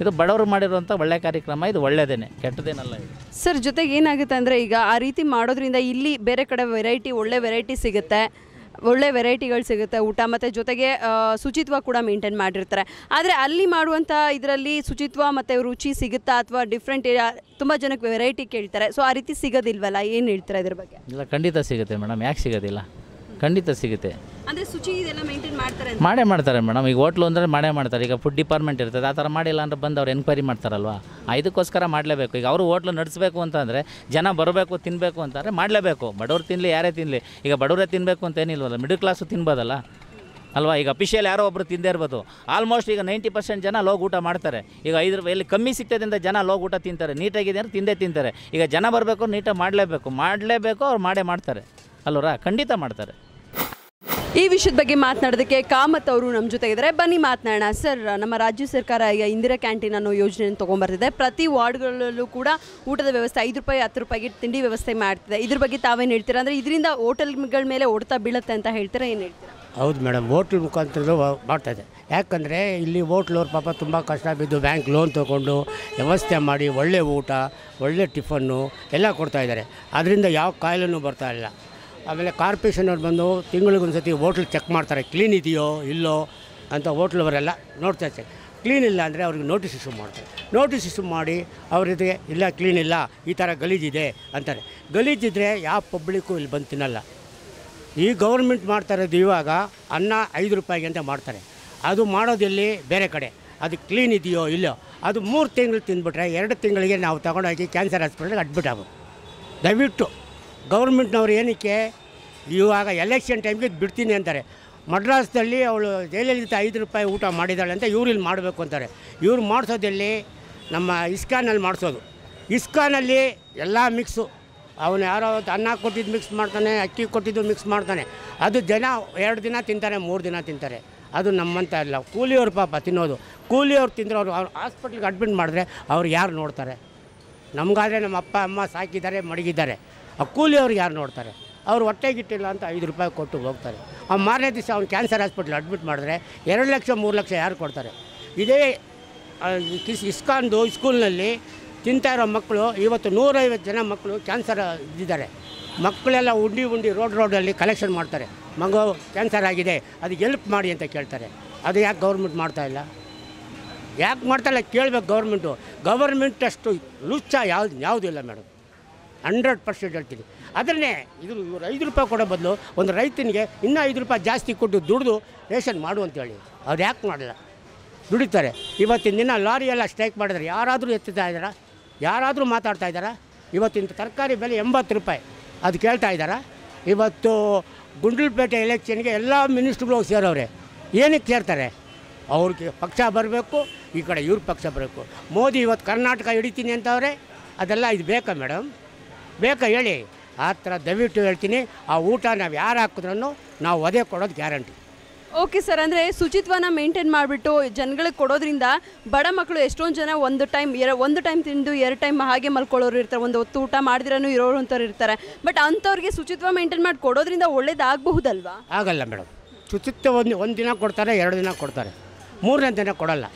ಇದು ಬಡವರು ಮಾಡಿರುವಂಥ ಒಳ್ಳೆಯ ಕಾರ್ಯಕ್ರಮ ಇದು ಒಳ್ಳೆಯದೇನೆ ಕೆಟ್ಟದೇನಲ್ಲ ಇದು. ಸರ್ ಜೊತೆಗೆ ಏನಾಗುತ್ತೆ ಅಂದರೆ ಈಗ ಆ ರೀತಿ ಮಾಡೋದ್ರಿಂದ ಇಲ್ಲಿ ಬೇರೆ ಕಡೆ ವೆರೈಟಿ ಒಳ್ಳೆ ವೆರೈಟಿ ಸಿಗುತ್ತೆ ಒಳ್ಳೆ ವೆರೈಟಿಗಳು ಸಿಗುತ್ತೆ ಊಟ ಮತ್ತು ಜೊತೆಗೆ ಆ, ಶುಚಿತ್ವ ಕೂಡ ಮೇಂಟೈನ್ ಮಾಡಿರ್ತಾರೆ. ಆದರೆ ಅಲ್ಲಿ ಮಾಡುವಂಥ ಇದರಲ್ಲಿ ಶುಚಿತ್ವ ಮತ್ತು ರುಚಿ ಸಿಗುತ್ತಾ ಅಥವಾ ಡಿಫ್ರೆಂಟ್ ತುಂಬ ಜನಕ್ಕೆ ವೆರೈಟಿ ಕೇಳ್ತಾರೆ. ಸೊ ಆ ರೀತಿ ಸಿಗೋದಿಲ್ವಲ್ಲ ಏನು ಹೇಳ್ತಾರೆ ಇದ್ರ ಬಗ್ಗೆ? ಇಲ್ಲ ಖಂಡಿತ ಸಿಗುತ್ತೆ ಮೇಡಮ್ ಯಾಕೆ ಸಿಗೋದಿಲ್ಲ? ಖಂಡಿತ ಸಿಗುತ್ತೆ. ಅಂದರೆ ಶುಚಿ ಇದೆಲ್ಲ ಮೇಂಟೈನ್ ಮಾಡ್ತಾರೆ ಮಾಡೇ ಮಾಡ್ತಾರೆ ಮೇಡಮ್. ಈಗ ಹೋಟ್ಲು ಅಂದರೆ ಮಾಡೇ ಮಾಡ್ತಾರೆ. ಈಗ ಫುಡ್ ಡಿಪಾರ್ಟ್ಮೆಂಟ್ ಇರ್ತದೆ. ಆ ಥರ ಮಾಡಿಲ್ಲ ಅಂದ್ರೆ ಬಂದು ಅವ್ರು ಎನ್ಕ್ವೈರಿ ಮಾಡ್ತಾರಲ್ವಾ? ಇದಕ್ಕೋಸ್ಕರ ಮಾಡಲೇಬೇಕು. ಈಗ ಅವರು ಹೋಟ್ಲು ನಡೆಸಬೇಕು ಅಂತಂದರೆ ಜನ ಬರಬೇಕು ತಿನ್ನಬೇಕು ಅಂತಂದರೆ ಮಾಡಲೇಬೇಕು. ಬಡವ್ರು ತಿನ್ನಲಿ ಯಾರೇ ತಿನ್ನಲಿ ಈಗ ಬಡವರೇ ತಿನ್ನಬೇಕು ಅಂತ ಏನಿಲ್ವಲ್ಲ? ಮಿಡಲ್ ಕ್ಲಾಸು ತಿನ್ಬೋದಲ್ಲ? ಅಲ್ವಾ? ಈಗ ಅಫಿಷಿಯಲ್ ಯಾರೋ ಒಬ್ಬರು ತಿಂದೇ ಇರ್ಬೋದು. ಆಲ್ಮೋಸ್ಟ್ ಈಗ ನೈಂಟಿ ಪರ್ಸೆಂಟ್ ಜನ ಲೋಗ್ ಊಟ ಮಾಡ್ತಾರೆ. ಈಗ ಐದು ರೂಪಾಯಿ ಎಲ್ಲಿ ಕಮ್ಮಿ ಸಿಗ್ತದಿಂದ ಜನ ಲೋಗ್ ಊಟ ತಿಂತಾರೆ. ನೀಟಾಗಿದೆ ಅಂದರೆ ತಿಂದೇ ತಿಂತಾರೆ. ಈಗ ಜನ ಬರಬೇಕು ನೀಟಾಗಿ ಮಾಡಲೇಬೇಕು. ಮಾಡಲೇಬೇಕು ಅವ್ರು ಮಾಡೇ ಮಾಡ್ತಾರೆ. ಅಲ್ವರ? ಖಂಡಿತ ಮಾಡ್ತಾರೆ. ಈ ವಿಷಯದ ಬಗ್ಗೆ ಮಾತನಾಡೋದಕ್ಕೆ ಕಾಮತ್ ಅವರು ನಮ್ಮ ಜೊತೆ ಇದ್ದಾರೆ ಬನ್ನಿ ಮಾತನಾಡೋಣ. ಸರ್, ನಮ್ಮ ರಾಜ್ಯ ಸರ್ಕಾರ ಈಗ ಇಂದಿರಾ ಕ್ಯಾಂಟೀನ್ ಅನ್ನೋ ಯೋಜನೆಯನ್ನು ತೊಗೊಂಬರ್ತಿದೆ. ಪ್ರತಿ ವಾರ್ಡ್ಗಳಲ್ಲೂ ಕೂಡ ಊಟದ ವ್ಯವಸ್ಥೆ ಐದು ರೂಪಾಯಿ, ಹತ್ತು ರೂಪಾಯಿಗೆ ತಿಂಡಿ ವ್ಯವಸ್ಥೆ ಮಾಡ್ತಿದೆ. ಇದ್ರ ಬಗ್ಗೆ ತಾವೇನು ಹೇಳ್ತೀರಾ? ಅಂದರೆ ಇದರಿಂದ ಹೋಟೆಲ್ಗಳ ಮೇಲೆ ಹೊಡೆತ ಬೀಳುತ್ತೆ ಅಂತ ಹೇಳ್ತೀರಾ? ಏನು ಹೇಳ್ತೀರಾ? ಹೌದು ಮೇಡಮ್, ಹೋಟ್ಲ್ ಮುಖಾಂತರ ಮಾಡ್ತಾಯಿದೆ ಯಾಕಂದರೆ ಇಲ್ಲಿ ಹೋಟ್ಲವ್ರು ಪಾಪ ತುಂಬ ಕಷ್ಟ ಬಿದ್ದು ಬ್ಯಾಂಕ್ ಲೋನ್ ತೊಗೊಂಡು ವ್ಯವಸ್ಥೆ ಮಾಡಿ ಒಳ್ಳೆ ಊಟ, ಒಳ್ಳೆ ಟಿಫನ್ನು ಎಲ್ಲ ಕೊಡ್ತಾಯಿದ್ದಾರೆ ಅದರಿಂದ ಯಾವ ಕಾಯಿಲೆನೂ ಬರ್ತಾ ಇಲ್ಲ. ಆಮೇಲೆ ಕಾರ್ಪೊರೇಷನವ್ರು ಬಂದು ತಿಂಗಳಿಗೊಂದು ಸತಿ ಹೋಟ್ಲ್ ಚೆಕ್ ಮಾಡ್ತಾರೆ, ಕ್ಲೀನ್ ಇದೆಯೋ ಇಲ್ಲೋ? ಅಂತ ಹೋಟ್ಲವರೆಲ್ಲ ನೋಡ್ತಾ ಇರ್ತಾರೆ. ಕ್ಲೀನ್ ಇಲ್ಲ ಅಂದರೆ ಅವ್ರಿಗೆ ನೋಟಿಸ್ ಇಶ್ಯೂ ಮಾಡ್ತಾರೆ. ನೋಟಿಸ್ ಇಶ್ಯೂ ಮಾಡಿ ಅವ್ರಿಗೆ ಇಲ್ಲ, ಕ್ಲೀನ್ ಇಲ್ಲ, ಈ ಥರ ಗಲೀಜಿದೆ, ಅಂತಾರೆ. ಗಲೀಜಿದ್ರೆ ಯಾವ ಪಬ್ಲಿಕ್ಕು ಇಲ್ಲಿ ಬಂದು ತಿನ್ನಲ್ಲ. ಈ ಗೌರ್ಮೆಂಟ್ ಮಾಡ್ತಾ ಇರೋದು ಇವಾಗ ಅನ್ನ ಐದು ರೂಪಾಯಿಗೆ ಅಂತ ಮಾಡ್ತಾರೆ. ಅದು ಮಾಡೋದಿಲ್ಲಿ ಬೇರೆ ಕಡೆ. ಅದು ಕ್ಲೀನ್ ಇದೆಯೋ ಇಲ್ಲೋ? ಅದು ಮೂರು ತಿಂಗಳು ತಿಂದ್ಬಿಟ್ರೆ ಎರಡು ತಿಂಗಳಿಗೆ ನಾವು ತಗೊಂಡೋಗಿ ಕ್ಯಾನ್ಸರ್ ಹಾಸ್ಪಿಟಲ್ಗೆ ಅಡ್ಮಿಟ್ ಆಗ್ಬೋದು. ದಯವಿಟ್ಟು. ಗೌರ್ಮೆಂಟ್ನವ್ರು ಏನಕ್ಕೆ ಇವಾಗ ಎಲೆಕ್ಷನ್ ಟೈಮ್ಗೆ ಬಿಡ್ತೀನಿ ಅಂತಾರೆ. ಮಡ್ರಾಸ್ದಲ್ಲಿ ಅವಳು ಜೈಲಲಿತ ಐದು ರೂಪಾಯಿ ಊಟ ಮಾಡಿದ್ದಾಳೆ ಅಂತ ಇವ್ರು ಇಲ್ಲಿ ಮಾಡಬೇಕು ಅಂತಾರೆ. ಇವ್ರು ಮಾಡಿಸೋದಲ್ಲಿ ನಮ್ಮ ಇಸ್ಕಾನಲ್ಲಿ ಮಾಡಿಸೋದು. ಇಸ್ಕಾನಲ್ಲಿ ಎಲ್ಲ ಮಿಕ್ಸು ಅವನು ಯಾರೋ ಅನ್ನ ಕೊಟ್ಟಿದ್ದು ಮಿಕ್ಸ್ ಮಾಡ್ತಾನೆ, ಅಕ್ಕಿ ಕೊಟ್ಟಿದ್ದು ಮಿಕ್ಸ್ ಮಾಡ್ತಾನೆ. ಅದು ಜನ ಎರಡು ದಿನ ತಿಂತಾರೆ, ಮೂರು ದಿನ ತಿಂತಾರೆ. ಅದು ನಮ್ಮಂತ ಇಲ್ಲ ಕೂಲಿಯವ್ರ ಪಾಪ ತಿನ್ನೋದು. ಕೂಲಿಯವ್ರು ತಿಂದರೆ ಅವರು ಅವ್ರು ಹಾಸ್ಪಿಟ್ಲಿಗೆ ಅಡ್ಮಿಟ್ ಮಾಡಿದ್ರೆ ಅವ್ರು ಯಾರು ನೋಡ್ತಾರೆ? ನಮಗಾದರೆ ನಮ್ಮ ಅಪ್ಪ, ಅಮ್ಮ ಸಾಕಿದ್ದಾರೆ, ಮಡಗಿದ್ದಾರೆ. ಆ ಕೂಲಿಯವ್ರಿಗೆ ಯಾರು ನೋಡ್ತಾರೆ? ಅವ್ರು ಹೊಟ್ಟೆಗಿಟ್ಟಿಲ್ಲ ಅಂತ ಐದು ರೂಪಾಯಿ ಕೊಟ್ಟು ಹೋಗ್ತಾರೆ. ಆ ಮಾರನೇ ದಿವಸ ಅವ್ನು ಕ್ಯಾನ್ಸರ್ ಹಾಸ್ಪಿಟ್ಲ್ ಅಡ್ಮಿಟ್ ಮಾಡಿದ್ರೆ ಎರಡು ಲಕ್ಷ, ಮೂರು ಲಕ್ಷ ಯಾರು ಕೊಡ್ತಾರೆ? ಇದೇ ಕಿಸ್, ಇಸ್ಕಾನ್ದು ಸ್ಕೂಲ್ನಲ್ಲಿ ತಿಂತಾ ಇರೋ ಮಕ್ಕಳು, ಇವತ್ತು ನೂರೈವತ್ತು ಜನ ಮಕ್ಕಳು ಕ್ಯಾನ್ಸರ್ ಇದ್ದಿದ್ದಾರೆ ಮಕ್ಕಳೆಲ್ಲ ಉಂಡಿ ಉಂಡಿ ರೋಡ್ ರೋಡಲ್ಲಿ ಕಲೆಕ್ಷನ್ ಮಾಡ್ತಾರೆ. ಮಗು ಕ್ಯಾನ್ಸರ್ ಆಗಿದೆ, ಅದಕ್ಕೆ ಎಲ್ಪ್ ಮಾಡಿ ಅಂತ ಕೇಳ್ತಾರೆ. ಅದು ಯಾಕೆ ಗೌರ್ಮೆಂಟ್ ಮಾಡ್ತಾ ಇಲ್ಲ? ಯಾಕೆ ಮಾಡ್ತಾಯಿಲ್ಲ ಕೇಳಬೇಕು ಗೌರ್ಮೆಂಟು. ಗೌರ್ಮೆಂಟಷ್ಟು ಲುಚ್ಚ ಯಾವ್ದು ಯಾವುದೂ ಇಲ್ಲ ಮೇಡಮ್. ಹಂಡ್ರೆಡ್ ಪರ್ಸೆಂಟ್ ಹೇಳ್ತೀನಿ. ಅದನ್ನೇ ಇದು ಇವ್ರು ಐದು ರೂಪಾಯಿ ಕೊಡೋ ಬದಲು ಒಂದು ರೈತನಿಗೆ ಇನ್ನೂ ಐದು ರೂಪಾಯಿ ಜಾಸ್ತಿ ಕೊಟ್ಟು ದುಡಿದು ರೇಷನ್ ಮಾಡು ಅಂತೇಳಿ. ಅವ್ರು ಯಾಕೆ ಮಾಡಲ್ಲ? ದುಡಿತಾರೆ. ಇವತ್ತಿನ ದಿನ ಲಾರಿ ಎಲ್ಲ ಸ್ಟ್ರೈಕ್ ಮಾಡಿದ್ರೆ ಯಾರಾದರೂ ಎತ್ತುತ್ತಾ ಇದ್ದಾರಾ? ಯಾರಾದರೂ ಮಾತಾಡ್ತಾ ಇದ್ದಾರಾ? ಇವತ್ತಿನ ತರಕಾರಿ ಬೆಲೆ ಎಂಬತ್ತು ರೂಪಾಯಿ. ಅದು ಕೇಳ್ತಾ ಇದ್ದಾರಾ? ಇವತ್ತು ಗುಂಡ್ಲುಪೇಟೆ ಎಲೆಕ್ಷನ್ಗೆ ಎಲ್ಲ ಮಿನಿಸ್ಟ್ರುಗಳು ಸೇರೋರೆ. ಏನಕ್ಕೆ ಸೇರ್ತಾರೆ? ಅವ್ರಿಗೆ ಪಕ್ಷ ಬರಬೇಕು, ಈ ಕಡೆ ಇವ್ರ ಪಕ್ಷ ಬರಬೇಕು. ಮೋದಿ ಇವತ್ತು ಕರ್ನಾಟಕ ಹಿಡಿತೀನಿ ಅಂತವ್ರೆ? ಅದೆಲ್ಲ ಇದು ಬೇಕಾ ಮೇಡಮ್? ಬೇಕಾ ಹೇಳಿ. ಆ ಥರ ದಯವಿಟ್ಟು ಹೇಳ್ತೀನಿ. ಆ ಊಟ ನಾವು ಯಾರು ಹಾಕಿದ್ರೂ ನಾವು ಒದೆ ಕೊಡೋದು ಗ್ಯಾರಂಟಿ. ಓಕೆ ಸರ್ ಅಂದರೆ ಶುಚಿತ್ವನ ಮೇಂಟೈನ್ ಮಾಡಿಬಿಟ್ಟು ಜನಗಳಿಗೆ ಕೊಡೋದ್ರಿಂದ ಬಡ ಮಕ್ಕಳು ಎಷ್ಟೊಂದು ಜನ ಒಂದು ಟೈಮ್ ಎರ ಒಂದು ಟೈಮ್ ತಿಂದು ಎರಡು ಟೈಮ್ ಹಾಗೆ ಮಲ್ಕೊಳ್ಳೋರು ಇರ್ತಾರೆ. ಒಂದು ಹೊತ್ತು ಊಟ ಮಾಡಿದ್ರೂ ಇರೋರು ಅಂತವ್ರು ಇರ್ತಾರೆ. ಬಟ್ ಅಂಥವ್ರಿಗೆ ಶುಚಿತ್ವ ಮೇಂಟೈನ್ ಮಾಡಿ ಕೊಡೋದ್ರಿಂದ ಒಳ್ಳೇದಾಗಬಹುದಲ್ವಾ? ಆಗಲ್ಲ ಮೇಡಮ್. ಶುಚಿತ್ವ ಒಂದು ಒಂದು ದಿನ ಕೊಡ್ತಾರೆ ಎರಡು ದಿನ ಕೊಡ್ತಾರೆ. ಮೂರನೇ ದಿನ ಕೊಡಲ್ಲ.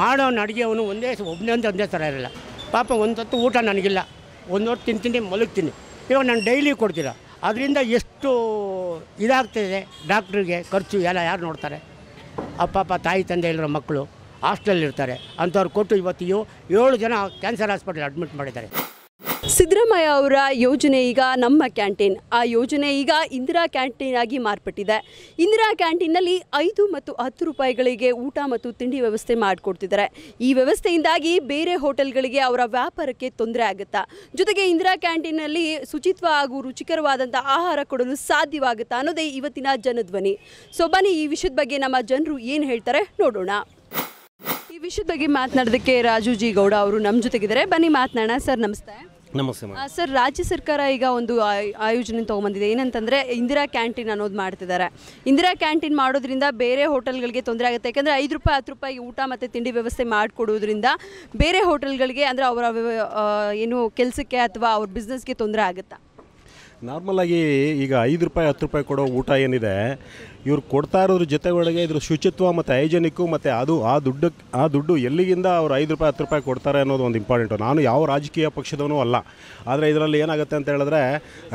ಮಾಡೋನು ಅಡುಗೆ ಅವನು ಒಂದೇ ಒಬ್ಬನೇ ಒಂದು ಒಂದೇ ಥರ ಇರಲ್ಲ. ಪಾಪ ಒಂದು ಹೊತ್ತು ಊಟ ನನಗಿಲ್ಲ. ಒಂದು ಹೊತ್ತು ತಿಂತೀನಿ, ಮಲಗ್ತೀನಿ. ಇವಾಗ ನಾನು ಡೈಲಿ ಕೊಡ್ತೀರ? ಅದರಿಂದ ಎಷ್ಟು ಇದಾಗ್ತಿದೆ ಡಾಕ್ಟ್ರಿಗೆ ಖರ್ಚು? ಎಲ್ಲ ಯಾರು ನೋಡ್ತಾರೆ? ಅಪ್ಪ ಅಪ್ಪ, ತಾಯಿ, ತಂದೆ ಇಲ್ಲರ ಮಕ್ಕಳು ಹಾಸ್ಟೆಲ್ ಇರ್ತಾರೆ. ಅಂಥವ್ರು ಕೊಟ್ಟು ಇವತ್ತು ಏಳು ಜನ ಕ್ಯಾನ್ಸರ್ ಹಾಸ್ಪಿಟಲ್ ಅಡ್ಮಿಟ್ ಮಾಡಿದ್ದಾರೆ. ಸಿದ್ದರಾಮಯ್ಯ ಅವರ ಯೋಜನೆ ಈಗ ನಮ್ಮ ಕ್ಯಾಂಟೀನ್. ಆ ಯೋಜನೆ ಈಗ ಇಂದಿರಾ ಕ್ಯಾಂಟೀನ್ ಆಗಿ ಮಾರ್ಪಟ್ಟಿದೆ. ಇಂದಿರಾ ಕ್ಯಾಂಟೀನ್ನಲ್ಲಿ ಐದು ಮತ್ತು ಹತ್ತು ರೂಪಾಯಿಗಳಿಗೆ ಊಟ ಮತ್ತು ತಿಂಡಿ ವ್ಯವಸ್ಥೆ ಮಾಡಿಕೊಡ್ತಿದ್ದಾರೆ. ಈ ವ್ಯವಸ್ಥೆಯಿಂದಾಗಿ ಬೇರೆ ಹೋಟೆಲ್ಗಳಿಗೆ ಅವರ ವ್ಯಾಪಾರಕ್ಕೆ ತೊಂದರೆ ಆಗುತ್ತಾ? ಜೊತೆಗೆ ಇಂದಿರಾ ಕ್ಯಾಂಟೀನಲ್ಲಿ ಶುಚಿತ್ವ ಹಾಗೂ ರುಚಿಕರವಾದಂಥ ಆಹಾರ ಕೊಡಲು ಸಾಧ್ಯವಾಗುತ್ತಾ ಅನ್ನೋದೇ ಇವತ್ತಿನ ಜನಧ್ವನಿ. ಸೊ, ಬನ್ನಿ ಈ ವಿಷಯದ ಬಗ್ಗೆ ನಮ್ಮ ಜನರು ಏನು ಹೇಳ್ತಾರೆ ನೋಡೋಣ. ಈ ವಿಷಯದ ಬಗ್ಗೆ ಮಾತನಾಡೋದಕ್ಕೆ ರಾಜು ಜಿ ಗೌಡ ಅವರು ನಮ್ಮ ಜೊತೆಗಿದ್ದಾರೆ. ಬನ್ನಿ ಮಾತನಾಡೋಣ. ಸರ್, ನಮಸ್ತೆ. ನಮಸ್ತೆ ಮೇಡಮ್. ಸರ್ ರಾಜ್ಯ ಸರ್ಕಾರ ಈಗ ಒಂದು ಆಯ್- ಆಯೋಜನೆ ತೊಗೊಂಬಂದಿದೆ. ಏನಂತಂದರೆ ಇಂದಿರಾ ಕ್ಯಾಂಟೀನ್ ಅನ್ನೋದು ಮಾಡ್ತಿದ್ದಾರೆ. ಇಂದಿರಾ ಕ್ಯಾಂಟೀನ್ ಮಾಡೋದ್ರಿಂದ ಬೇರೆ ಹೋಟೆಲ್ಗಳಿಗೆ ತೊಂದರೆ ಆಗುತ್ತೆ. ಯಾಕಂದ್ರೆ ಐದು ರೂಪಾಯಿ ಹತ್ತು ರೂಪಾಯಿ ಊಟ ಮತ್ತು ತಿಂಡಿ ವ್ಯವಸ್ಥೆ ಮಾಡಿಕೊಡೋದ್ರಿಂದ ಬೇರೆ ಹೋಟೆಲ್ಗಳಿಗೆ ಅಂದರೆ ಅವರ ಏನು ಕೆಲಸಕ್ಕೆ ಅಥವಾ ಅವ್ರ ಬಿಸ್ನೆಸ್ಗೆ ತೊಂದರೆ ಆಗುತ್ತಾ? ನಾರ್ಮಲಾಗಿ ಈಗ ಐದು ರೂಪಾಯಿ, ಹತ್ತು ರೂಪಾಯಿ ಕೊಡೋ ಊಟ ಏನಿದೆ, ಇವ್ರು ಕೊಡ್ತಾ ಇರೋದ್ರ ಜೊತೆ ಒಳಗೆ ಇದ್ರ ಶುಚಿತ್ವ ಮತ್ತು ಹೈಜೆನಿಕ್ಕು ಮತ್ತು ಅದು, ಆ ದುಡ್ಡು ಆ ದುಡ್ಡು ಎಲ್ಲಿಗಿಂದ ಅವ್ರು ಐದು ರೂಪಾಯಿ, ಹತ್ತು ರೂಪಾಯಿ ಕೊಡ್ತಾರೆ ಅನ್ನೋದು ಒಂದು ಇಂಪಾರ್ಟೆಂಟು ನಾನು ಯಾವ ರಾಜಕೀಯ ಪಕ್ಷದವನು ಅಲ್ಲ. ಆದರೆ ಇದರಲ್ಲಿ ಏನಾಗುತ್ತೆ ಅಂತ ಹೇಳಿದ್ರೆ,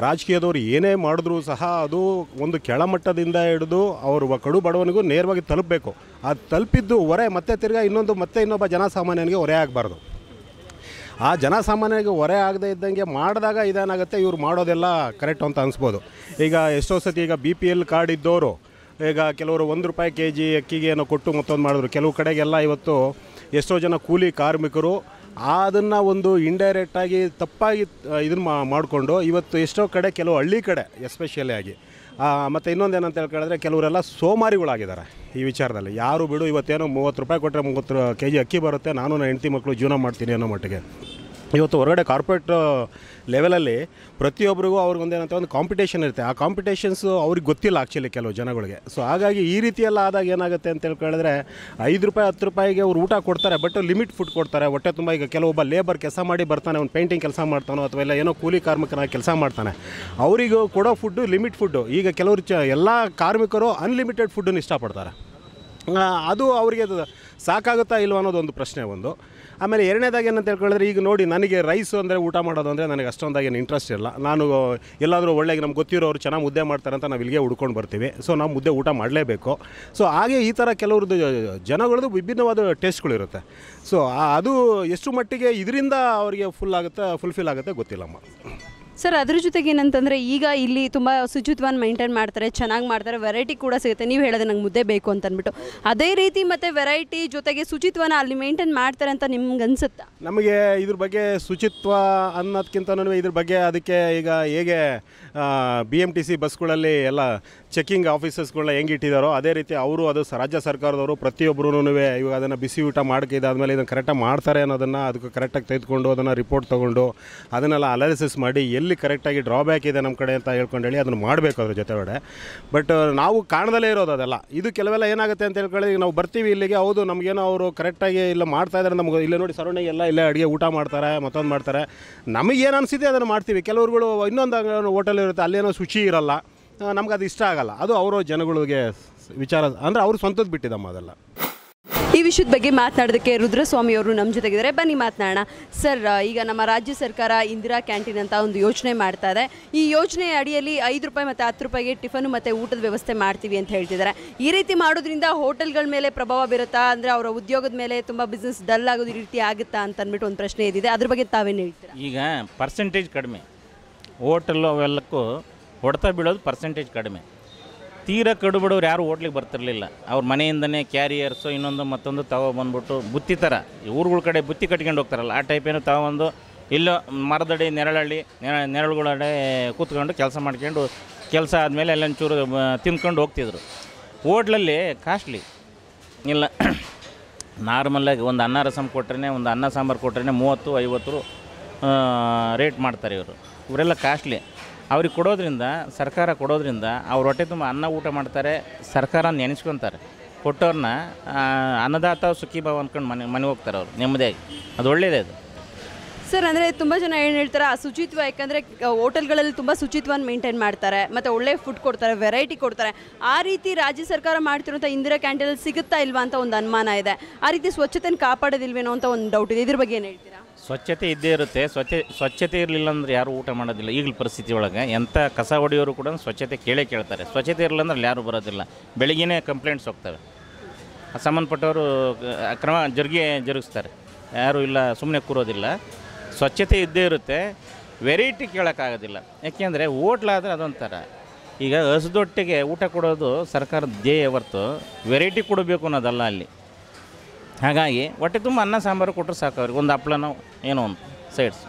ರಾಜಕೀಯದವ್ರು ಏನೇ ಮಾಡಿದ್ರೂ ಸಹ ಅದು ಒಂದು ಕೆಳಮಟ್ಟದಿಂದ ಹಿಡಿದು ಅವರು ಕಡು ಬಡವನಿಗೂ ನೇರವಾಗಿ ತಲುಪಬೇಕು. ಅದು ತಲುಪಿದ್ದು ಹೊರೆ, ಮತ್ತೆ ತಿರ್ಗಾ ಇನ್ನೊಂದು, ಮತ್ತೆ ಇನ್ನೊಬ್ಬ ಜನಸಾಮಾನ್ಯನಿಗೆ ಹೊರೆ ಆಗಬಾರ್ದು. ಆ ಜನಸಾಮಾನ್ಯರಿಗೆ ಹೊರೆ ಆಗದೆ ಇದ್ದಂಗೆ ಮಾಡಿದಾಗ ಇದೇನಾಗುತ್ತೆ? ಇವ್ರು ಮಾಡೋದೆಲ್ಲ ಕರೆಕ್ಟ್ ಅಂತ ಅನಿಸ್ಬೋದು. ಈಗ ಎಷ್ಟೋ ಸತಿ ಈಗ ಬಿ ಪಿ ಎಲ್ ಕಾರ್ಡ್ ಇದ್ದವರು ಈಗ ಕೆಲವರು ಒಂದು ರೂಪಾಯಿ ಕೆ ಜಿ ಅಕ್ಕಿಗೆ ಏನೋ ಕೊಟ್ಟು ಮತ್ತೊಂದು ಮಾಡಿದ್ರು. ಕೆಲವು ಕಡೆಗೆಲ್ಲ ಇವತ್ತು ಎಷ್ಟೋ ಜನ ಕೂಲಿ ಕಾರ್ಮಿಕರು ಅದನ್ನು ಒಂದು ಇಂಡೈರೆಕ್ಟಾಗಿ ತಪ್ಪಾಗಿ ಇದನ್ನು ಮಾಡಿಕೊಂಡು ಇವತ್ತು ಎಷ್ಟೋ ಕಡೆ ಕೆಲವು ಹಳ್ಳಿ ಕಡೆ ಎಸ್ಪೆಷಲಿ ಆಗಿ ಮತ್ತು ಇನ್ನೊಂದು ಏನಂತ ಹೇಳಿ ಕೇಳಿದ್ರೆ ಕೆಲವರೆಲ್ಲ ಸೋಮಾರಿಗಳಾಗಿದ್ದಾರೆ ಈ ವಿಚಾರದಲ್ಲಿ. ಯಾರು ಬಿಡು, ಇವತ್ತೇನೋ ಮೂವತ್ತು ರೂಪಾಯಿ ಕೊಟ್ಟರೆ ಮೂವತ್ತು ಕೆ ಜಿ ಅಕ್ಕಿ ಬರುತ್ತೆ ನಾನು ನನ್ನ ಹೆಂಡತಿ ಮಕ್ಕಳು ಜೀವನ ಮಾಡ್ತೀನಿ ಅನ್ನೋ ಮಟ್ಟಿಗೆ. ಇವತ್ತು ಹೊರಗಡೆ ಕಾರ್ಪೊರೇಟ್ ಲೆವೆಲಲ್ಲಿ ಪ್ರತಿಯೊಬ್ಬರಿಗೂ ಅವ್ರಿಗೊಂದೇನಂತ ಒಂದು ಕಾಂಪಿಟೇಷನ್ ಇರುತ್ತೆ. ಆ ಕಾಂಪಿಟೇಷನ್ಸು ಅವ್ರಿಗೆ ಗೊತ್ತಿಲ್ಲ ಆ್ಯಕ್ಚುಲಿ ಕೆಲವು ಜನಗಳಿಗೆ. ಸೊ ಹಾಗಾಗಿ ಈ ರೀತಿ ಎಲ್ಲ ಆದಾಗ ಏನಾಗುತ್ತೆ ಅಂತ ಹೇಳ್ಕೊಳಿದ್ರೆ ಐದು ರೂಪಾಯಿ, ಹತ್ತು ರೂಪಾಯಿಗೆ ಅವ್ರು ಊಟ ಕೊಡ್ತಾರೆ ಬಟ್ ಲಿಮಿಟ್ ಫುಡ್ ಕೊಡ್ತಾರೆ. ಹೊಟ್ಟೆ ತುಂಬ ಈಗ ಕೆಲವೊಬ್ಬ ಲೇಬರ್ ಕೆಲಸ ಮಾಡಿ ಬರ್ತಾನೆ ಒಂದು ಪೇಂಟಿಂಗ್ ಕೆಲಸ ಮಾಡ್ತಾನೋ ಅಥವಾ ಇಲ್ಲ ಏನೋ ಕೂಲಿ ಕಾರ್ಮಿಕನಾಗಿ ಕೆಲಸ ಮಾಡ್ತಾನೆ. ಅವರಿಗೂ ಕೊಡೋ ಫುಡ್ಡು ಲಿಮಿಟ್ ಫುಡ್ಡು ಈಗ ಕೆಲವರು ಚ, ಎಲ್ಲ ಕಾರ್ಮಿಕರು ಅನ್ಲಿಮಿಟೆಡ್ ಫುಡ್ಡನ್ನು ಇಷ್ಟಪಡ್ತಾರೆ. ಅದು ಅವರಿಗೆ ಸಾಕಾಗುತ್ತಾ ಇಲ್ವ ಅನ್ನೋದು ಒಂದು ಪ್ರಶ್ನೆ ಒಂದು. ಆಮೇಲೆ ಎರಡನೇದಾಗಿ ಏನಂತ ಹೇಳ್ಕೊಳಿದ್ರೆ ಈಗ ನೋಡಿ, ನನಗೆ ರೈಸ್ ಅಂದರೆ ಊಟ ಮಾಡೋದು ಅಂದರೆ ನನಗೆ ಅಷ್ಟೊಂದಾಗಿ ಏನು ಇಂಟ್ರೆಸ್ಟ್ ಇಲ್ಲ. ನಾನು, ಎಲ್ಲಾದರೂ ಒಳ್ಳೆಯಗೆ ನಮ್ಗೆ ಗೊತ್ತಿರೋರು ಚೆನ್ನಾಗಿ ಮುದ್ದೆ ಮಾಡ್ತಾರೆ ಅಂತ ನಾವು ಇಲ್ಲಿಗೆ ಹುಡ್ಕೊಂಡು ಬರ್ತೀವಿ. ಸೊ ನಾವು ಮುದ್ದೆ ಊಟ ಮಾಡಲೇಬೇಕು. ಸೊ ಹಾಗೆ ಈ ಥರ ಕೆಲವ್ರದ್ದು ಜನಗಳದ್ದು ವಿಭಿನ್ನವಾದ ಟೇಸ್ಟ್ಗಳಿರುತ್ತೆ ಸೊ ಅದು ಎಷ್ಟು ಮಟ್ಟಿಗೆ ಇದರಿಂದ ಅವರಿಗೆ ಫುಲ್ ಆಗುತ್ತೆ ಫುಲ್ಫಿಲ್ ಆಗುತ್ತೆ ಗೊತ್ತಿಲ್ಲಮ್ಮ ಸರ್, ಅದ್ರ ಜೊತೆಗೆ ಏನಂತಂದರೆ ಈಗ ಇಲ್ಲಿ ತುಂಬ ಶುಚಿತ್ವವನ್ನು ಮೈಂಟೈನ್ ಮಾಡ್ತಾರೆ, ಚೆನ್ನಾಗಿ ಮಾಡ್ತಾರೆ ವೆರೈಟಿ ಕೂಡ ಸಿಗುತ್ತೆ. ನೀವು ಹೇಳಿದ್ರೆ ನಂಗೆ ಮುದ್ದೆ ಬೇಕು ಅಂತ ಅಂದ್ಬಿಟ್ಟು ಅದೇ ರೀತಿ ಮತ್ತು ವೆರೈಟಿ ಜೊತೆಗೆ ಶುಚಿತ್ವನ ಅಲ್ಲಿ ಮೇಂಟೈನ್ ಮಾಡ್ತಾರೆ ಅಂತ ನಿಮ್ಗೆ ಅನ್ಸುತ್ತಾ? ನಮಗೆ ಇದ್ರ ಬಗ್ಗೆ ಶುಚಿತ್ವ ಅನ್ನೋದಕ್ಕಿಂತ ಇದ್ರ ಬಗ್ಗೆ ಅದಕ್ಕೆ ಈಗ ಹೇಗೆ ಬಿ ಎಂ ಟಿ ಸಿ ಬಸ್ಗಳಲ್ಲಿ ಎಲ್ಲ ಚೆಕಿಂಗ್ ಆಫೀಸಸ್ಗಳನ್ನ ಹೆಂಗೆ ಇಟ್ಟಿದ್ದಾರೋ ಅದೇ ರೀತಿ ಅವರು ಅದು ರಾಜ್ಯ ಸರ್ಕಾರದವರು ಪ್ರತಿಯೊಬ್ಬರೂ ಇವಾಗ ಅದನ್ನು ಬಿಸಿ ಊಟ ಮಾಡ್ಕಿದ್ದಾದ್ಮೇಲೆ ಇದನ್ನು ಕರೆಕ್ಟಾಗಿ ಮಾಡ್ತಾರೆ ಅನ್ನೋದನ್ನು ಅದಕ್ಕೆ ಕರೆಕ್ಟಾಗಿ ತೆಗೆದುಕೊಂಡು ಅದನ್ನು ರಿಪೋರ್ಟ್ ತೊಗೊಂಡು ಅದನ್ನೆಲ್ಲ ಅನಾಲಿಸಿಸ್ ಮಾಡಿ ಎಲ್ಲಿ ಕರೆಕ್ಟಾಗಿ ಡ್ರಾಬ್ಯಾಕ್ ಇದೆ ನಮ್ಮ ಕಡೆ ಅಂತ ಹೇಳ್ಕೊಂಡು ಹೇಳಿ ಅದನ್ನು ಮಾಡಬೇಕು ಅದ್ರ ಜೊತೆಗಡೆ. ಬಟ್ ನಾವು ಕಾಣದಲ್ಲೇ ಇರೋದು ಅದೆಲ್ಲ. ಇದು ಕೆಲವೆಲ್ಲ ಏನಾಗುತ್ತೆ ಅಂತ ಹೇಳ್ಕೊಳ್ಳಿ, ನಾವು ಬರ್ತೀವಿ ಇಲ್ಲಿಗೆ, ಹೌದು ನಮಗೇನೋ ಅವರು ಕರೆಕ್ಟಾಗಿ ಇಲ್ಲ ಮಾಡ್ತಾ ಇದ್ದಾರೆ ನಮಗೆ, ಇಲ್ಲೇ ನೋಡಿ ಸರೌಂಡಿಂಗ್ ಎಲ್ಲ ಇಲ್ಲೇ ಅಡುಗೆ ಊಟ ಮಾಡ್ತಾರೆ, ಮತ್ತೊಂದು ಮಾಡ್ತಾರೆ. ನಮಗೇನು ಅನಿಸಿದೆ ಅದನ್ನು ಮಾಡ್ತೀವಿ. ಕೆಲವ್ರುಗಳು ಇನ್ನೊಂದು ಹೋಟೆಲ್ ಇರುತ್ತೆ ಅಲ್ಲೇನೋ ಶುಚಿ ಇರಲ್ಲ. ನಮ್ಗೆ ಅದು ಇಷ್ಟ ಆಗಲ್ಲ. ಅದು ಅವರು ಜನಗಳಿಗೆ ವಿಚಾರ ಅಂದ್ರೆ ಅವ್ರು ಸ್ವಂತದ್ದು ಬಿಟ್ಟಿದ್ದಮ್ಮ ಅದೆಲ್ಲ. ಈ ವಿಷಯದ ಬಗ್ಗೆ ಮಾತನಾಡೋದಕ್ಕೆ ರುದ್ರಸ್ವಾಮಿ ಅವರು ನಮ್ಮ ಜೊತೆಗಿದ್ದಾರೆ. ಬನ್ನಿ ಮಾತನಾಡೋಣ. ಸರ್ ಈಗ ನಮ್ಮ ರಾಜ್ಯ ಸರ್ಕಾರ ಇಂದಿರಾ ಕ್ಯಾಂಟೀನ್ ಅಂತ ಒಂದು ಯೋಜನೆ ಮಾಡ್ತಾ ಇದೆ. ಈ ಯೋಜನೆ ಅಡಿಯಲ್ಲಿ ಐದು ರೂಪಾಯಿ ಮತ್ತು ಹತ್ತು ರೂಪಾಯಿಗೆ ಟಿಫನು ಮತ್ತು ಊಟದ ವ್ಯವಸ್ಥೆ ಮಾಡ್ತೀವಿ ಅಂತ ಹೇಳ್ತಿದ್ದಾರೆ. ಈ ರೀತಿ ಮಾಡೋದ್ರಿಂದ ಹೋಟೆಲ್ಗಳ ಮೇಲೆ ಪ್ರಭಾವ ಬೀರುತ್ತಾ ಅಂದರೆ ಅವರ ಉದ್ಯೋಗದ ಮೇಲೆ ತುಂಬ ಬಿಸ್ನೆಸ್ ಡಲ್ ಆಗೋದು ಈ ರೀತಿ ಆಗುತ್ತಾ ಅಂತ ಅಂದ್ಬಿಟ್ಟು ಒಂದು ಪ್ರಶ್ನೆ ಇದಿದೆ ಅದ್ರ ಬಗ್ಗೆ ತಾವೇನು ಹೇಳ್ತೀರಾ? ಈಗ ಪರ್ಸೆಂಟೇಜ್ ಕಡಿಮೆ. ಹೋಟೆಲ್ಲು ಅವೆಲ್ಲಕ್ಕೂ ಹೊಡೆತ ಬೀಳೋದು ಪರ್ಸೆಂಟೇಜ್ ಕಡಿಮೆ. ತೀರಾ ಕಡುಬಡವ್ರು ಯಾರು ಹೋಟ್ಲಿಗೆ ಬರ್ತಿರ್ಲಿಲ್ಲ. ಅವ್ರ ಮನೆಯಿಂದನೇ ಕ್ಯಾರಿಯರ್ಸು ಇನ್ನೊಂದು ಮತ್ತೊಂದು ತಗೊಬಂದ್ಬಿಟ್ಟು ಬುತ್ತಿ ಥರ ಊರುಗಳ ಕಡೆ ಬುತ್ತಿ ಕಟ್ಕೊಂಡು ಹೋಗ್ತಾರಲ್ಲ, ಆ ಟೈಪ್ ಏನು ತಗೊಬಂದು ಇಲ್ಲೋ ಮರದಡಿ ನೆರಳಳ್ಳಿ, ನೆರ ನೆರಳುಗಳಡೆ ಕೂತ್ಕೊಂಡು ಕೆಲಸ ಮಾಡ್ಕೊಂಡು ಕೆಲಸ ಆದಮೇಲೆ ಎಲ್ಲ ಚೂರು ಬ- ತಿನ್ಕೊಂಡು ಹೋಗ್ತಿದ್ರು. ಹೋಟ್ಲಲ್ಲಿ ಕಾಸ್ಟ್ಲಿ ಇಲ್ಲ ನಾರ್ಮಲ್ಲಾಗಿ ಒಂದು ಅನ್ನ ರಸಮ್ ಕೊಟ್ರೇ ಒಂದು ಅನ್ನ, ಸಾಂಬಾರು ಕೊಟ್ರೇ ಮೂವತ್ತು, ಐವತ್ತು ರೇಟ್ ಮಾಡ್ತಾರೆ ಇವರು. ಇವರೆಲ್ಲ ಕಾಸ್ಟ್ಲಿ. ಅವ್ರಿಗೆ ಕೊಡೋದ್ರಿಂದ, ಸರ್ಕಾರ ಕೊಡೋದ್ರಿಂದ ಅವ್ರ ಹೊಟ್ಟೆ ತುಂಬ ಅನ್ನ ಊಟ ಮಾಡ್ತಾರೆ ಸರ್ಕಾರ ನೆನೆಸ್ಕೊತಾರೆ ಕೊಟ್ಟವ್ರನ್ನ ಅನ್ನದಾತ ಸುಖಿ ಭಾವ ಅಂದ್ಕೊಂಡು ಮನೆ, ಮನೆಗೆ ಹೋಗ್ತಾರೆ ಅವರು, ನೆಮ್ಮದಿಯಾಗಿ. ಅದು ಒಳ್ಳೆಯದೇ ಅದು. ಸರ್, ಅಂದರೆ ತುಂಬ ಜನ ಏನು ಹೇಳ್ತಾರೆ ಆ ಶುಚಿತ್ವ ಯಾಕಂದರೆ ಹೋಟೆಲ್ಗಳಲ್ಲಿ ತುಂಬ ಶುಚಿತ್ವನ ಮೇಂಟೈನ್ ಮಾಡ್ತಾರೆ, ಮತ್ತು ಒಳ್ಳೆ ಫುಡ್ ಕೊಡ್ತಾರೆ ವೆರೈಟಿ ಕೊಡ್ತಾರೆ. ಆ ರೀತಿ ರಾಜ್ಯ ಸರ್ಕಾರ ಮಾಡ್ತಿರುವಂಥ ಇಂದಿರಾ ಕ್ಯಾಂಟೀನಲ್ಲಿ ಸಿಗುತ್ತಾ ಇಲ್ವಾ ಅಂತ ಒಂದು ಅನುಮಾನ ಇದೆ. ಆ ರೀತಿ ಸ್ವಚ್ಛತೆಯನ್ನು ಕಾಪಾಡೋದಿಲ್ವೇನೋ ಅಂತ ಒಂದು ಡೌಟ್ ಇದೆ. ಇದ್ರ ಬಗ್ಗೆ ಏನು ಹೇಳ್ತೀರಾ? ಸ್ವಚ್ಛತೆ ಇದ್ದೇ ಇರುತ್ತೆ. ಸ್ವಚ್ಛ, ಸ್ವಚ್ಛತೆ ಇರಲಿಲ್ಲ ಅಂದ್ರೆ ಯಾರು ಊಟ ಮಾಡೋದಿಲ್ಲ. ಈಗಲ ಪರಿಸ್ಥಿತಿ ಒಳಗೆ ಎಂಥ ಕಸ ಹೊಡೆಯೋರು ಕೂಡ ಸ್ವಚ್ಛತೆ ಕೇಳೇ ಕೇಳ್ತಾರೆ. ಸ್ವಚ್ಛತೆ ಇರಲಿಲ್ಲ ಅಂದ್ರೆ ಯಾರೂ ಬರೋದಿಲ್ಲ. ಬೆಳಿಗ್ಗೆನೇ ಕಂಪ್ಲೇಂಟ್ಸ್ ಹೋಗ್ತವೆ. ಸಂಬಂಧಪಟ್ಟವರು ಕ್ರಮ ಜರುಗಿ ಜರುಗಿಸ್ತಾರೆ. ಯಾರು ಇಲ್ಲ ಸುಮ್ಮನೆ ಕೂರೋದಿಲ್ಲ. ಸ್ವಚ್ಛತೆ ಇದ್ದೇ ಇರುತ್ತೆ. ವೆರೈಟಿ ಕೇಳೋಕ್ಕಾಗೋದಿಲ್ಲ. ಯಾಕೆಂದರೆ ಹೋಟ್ಲಾದರೆ ಅದೊಂಥರ. ಈಗ ಹಸಿದೊಟ್ಟಿಗೆ ಊಟ ಕೊಡೋದು ಸರ್ಕಾರದ ಧ್ಯೇಯ ಹೊರ್ತು ವೆರೈಟಿ ಕೊಡಬೇಕು ಅನ್ನೋದಲ್ಲ ಅಲ್ಲಿ. ಹಾಗಾಗಿ ಹೊಟ್ಟೆ ತುಂಬ ಅನ್ನ ಸಾಂಬಾರು ಕೊಟ್ಟರೆ ಸಾಕು ಅವ್ರಿಗೆ. ಒಂದು ಹಪ್ಳನೋ ಏನೋ ಒಂದು ಸೈಡ್ಸ್.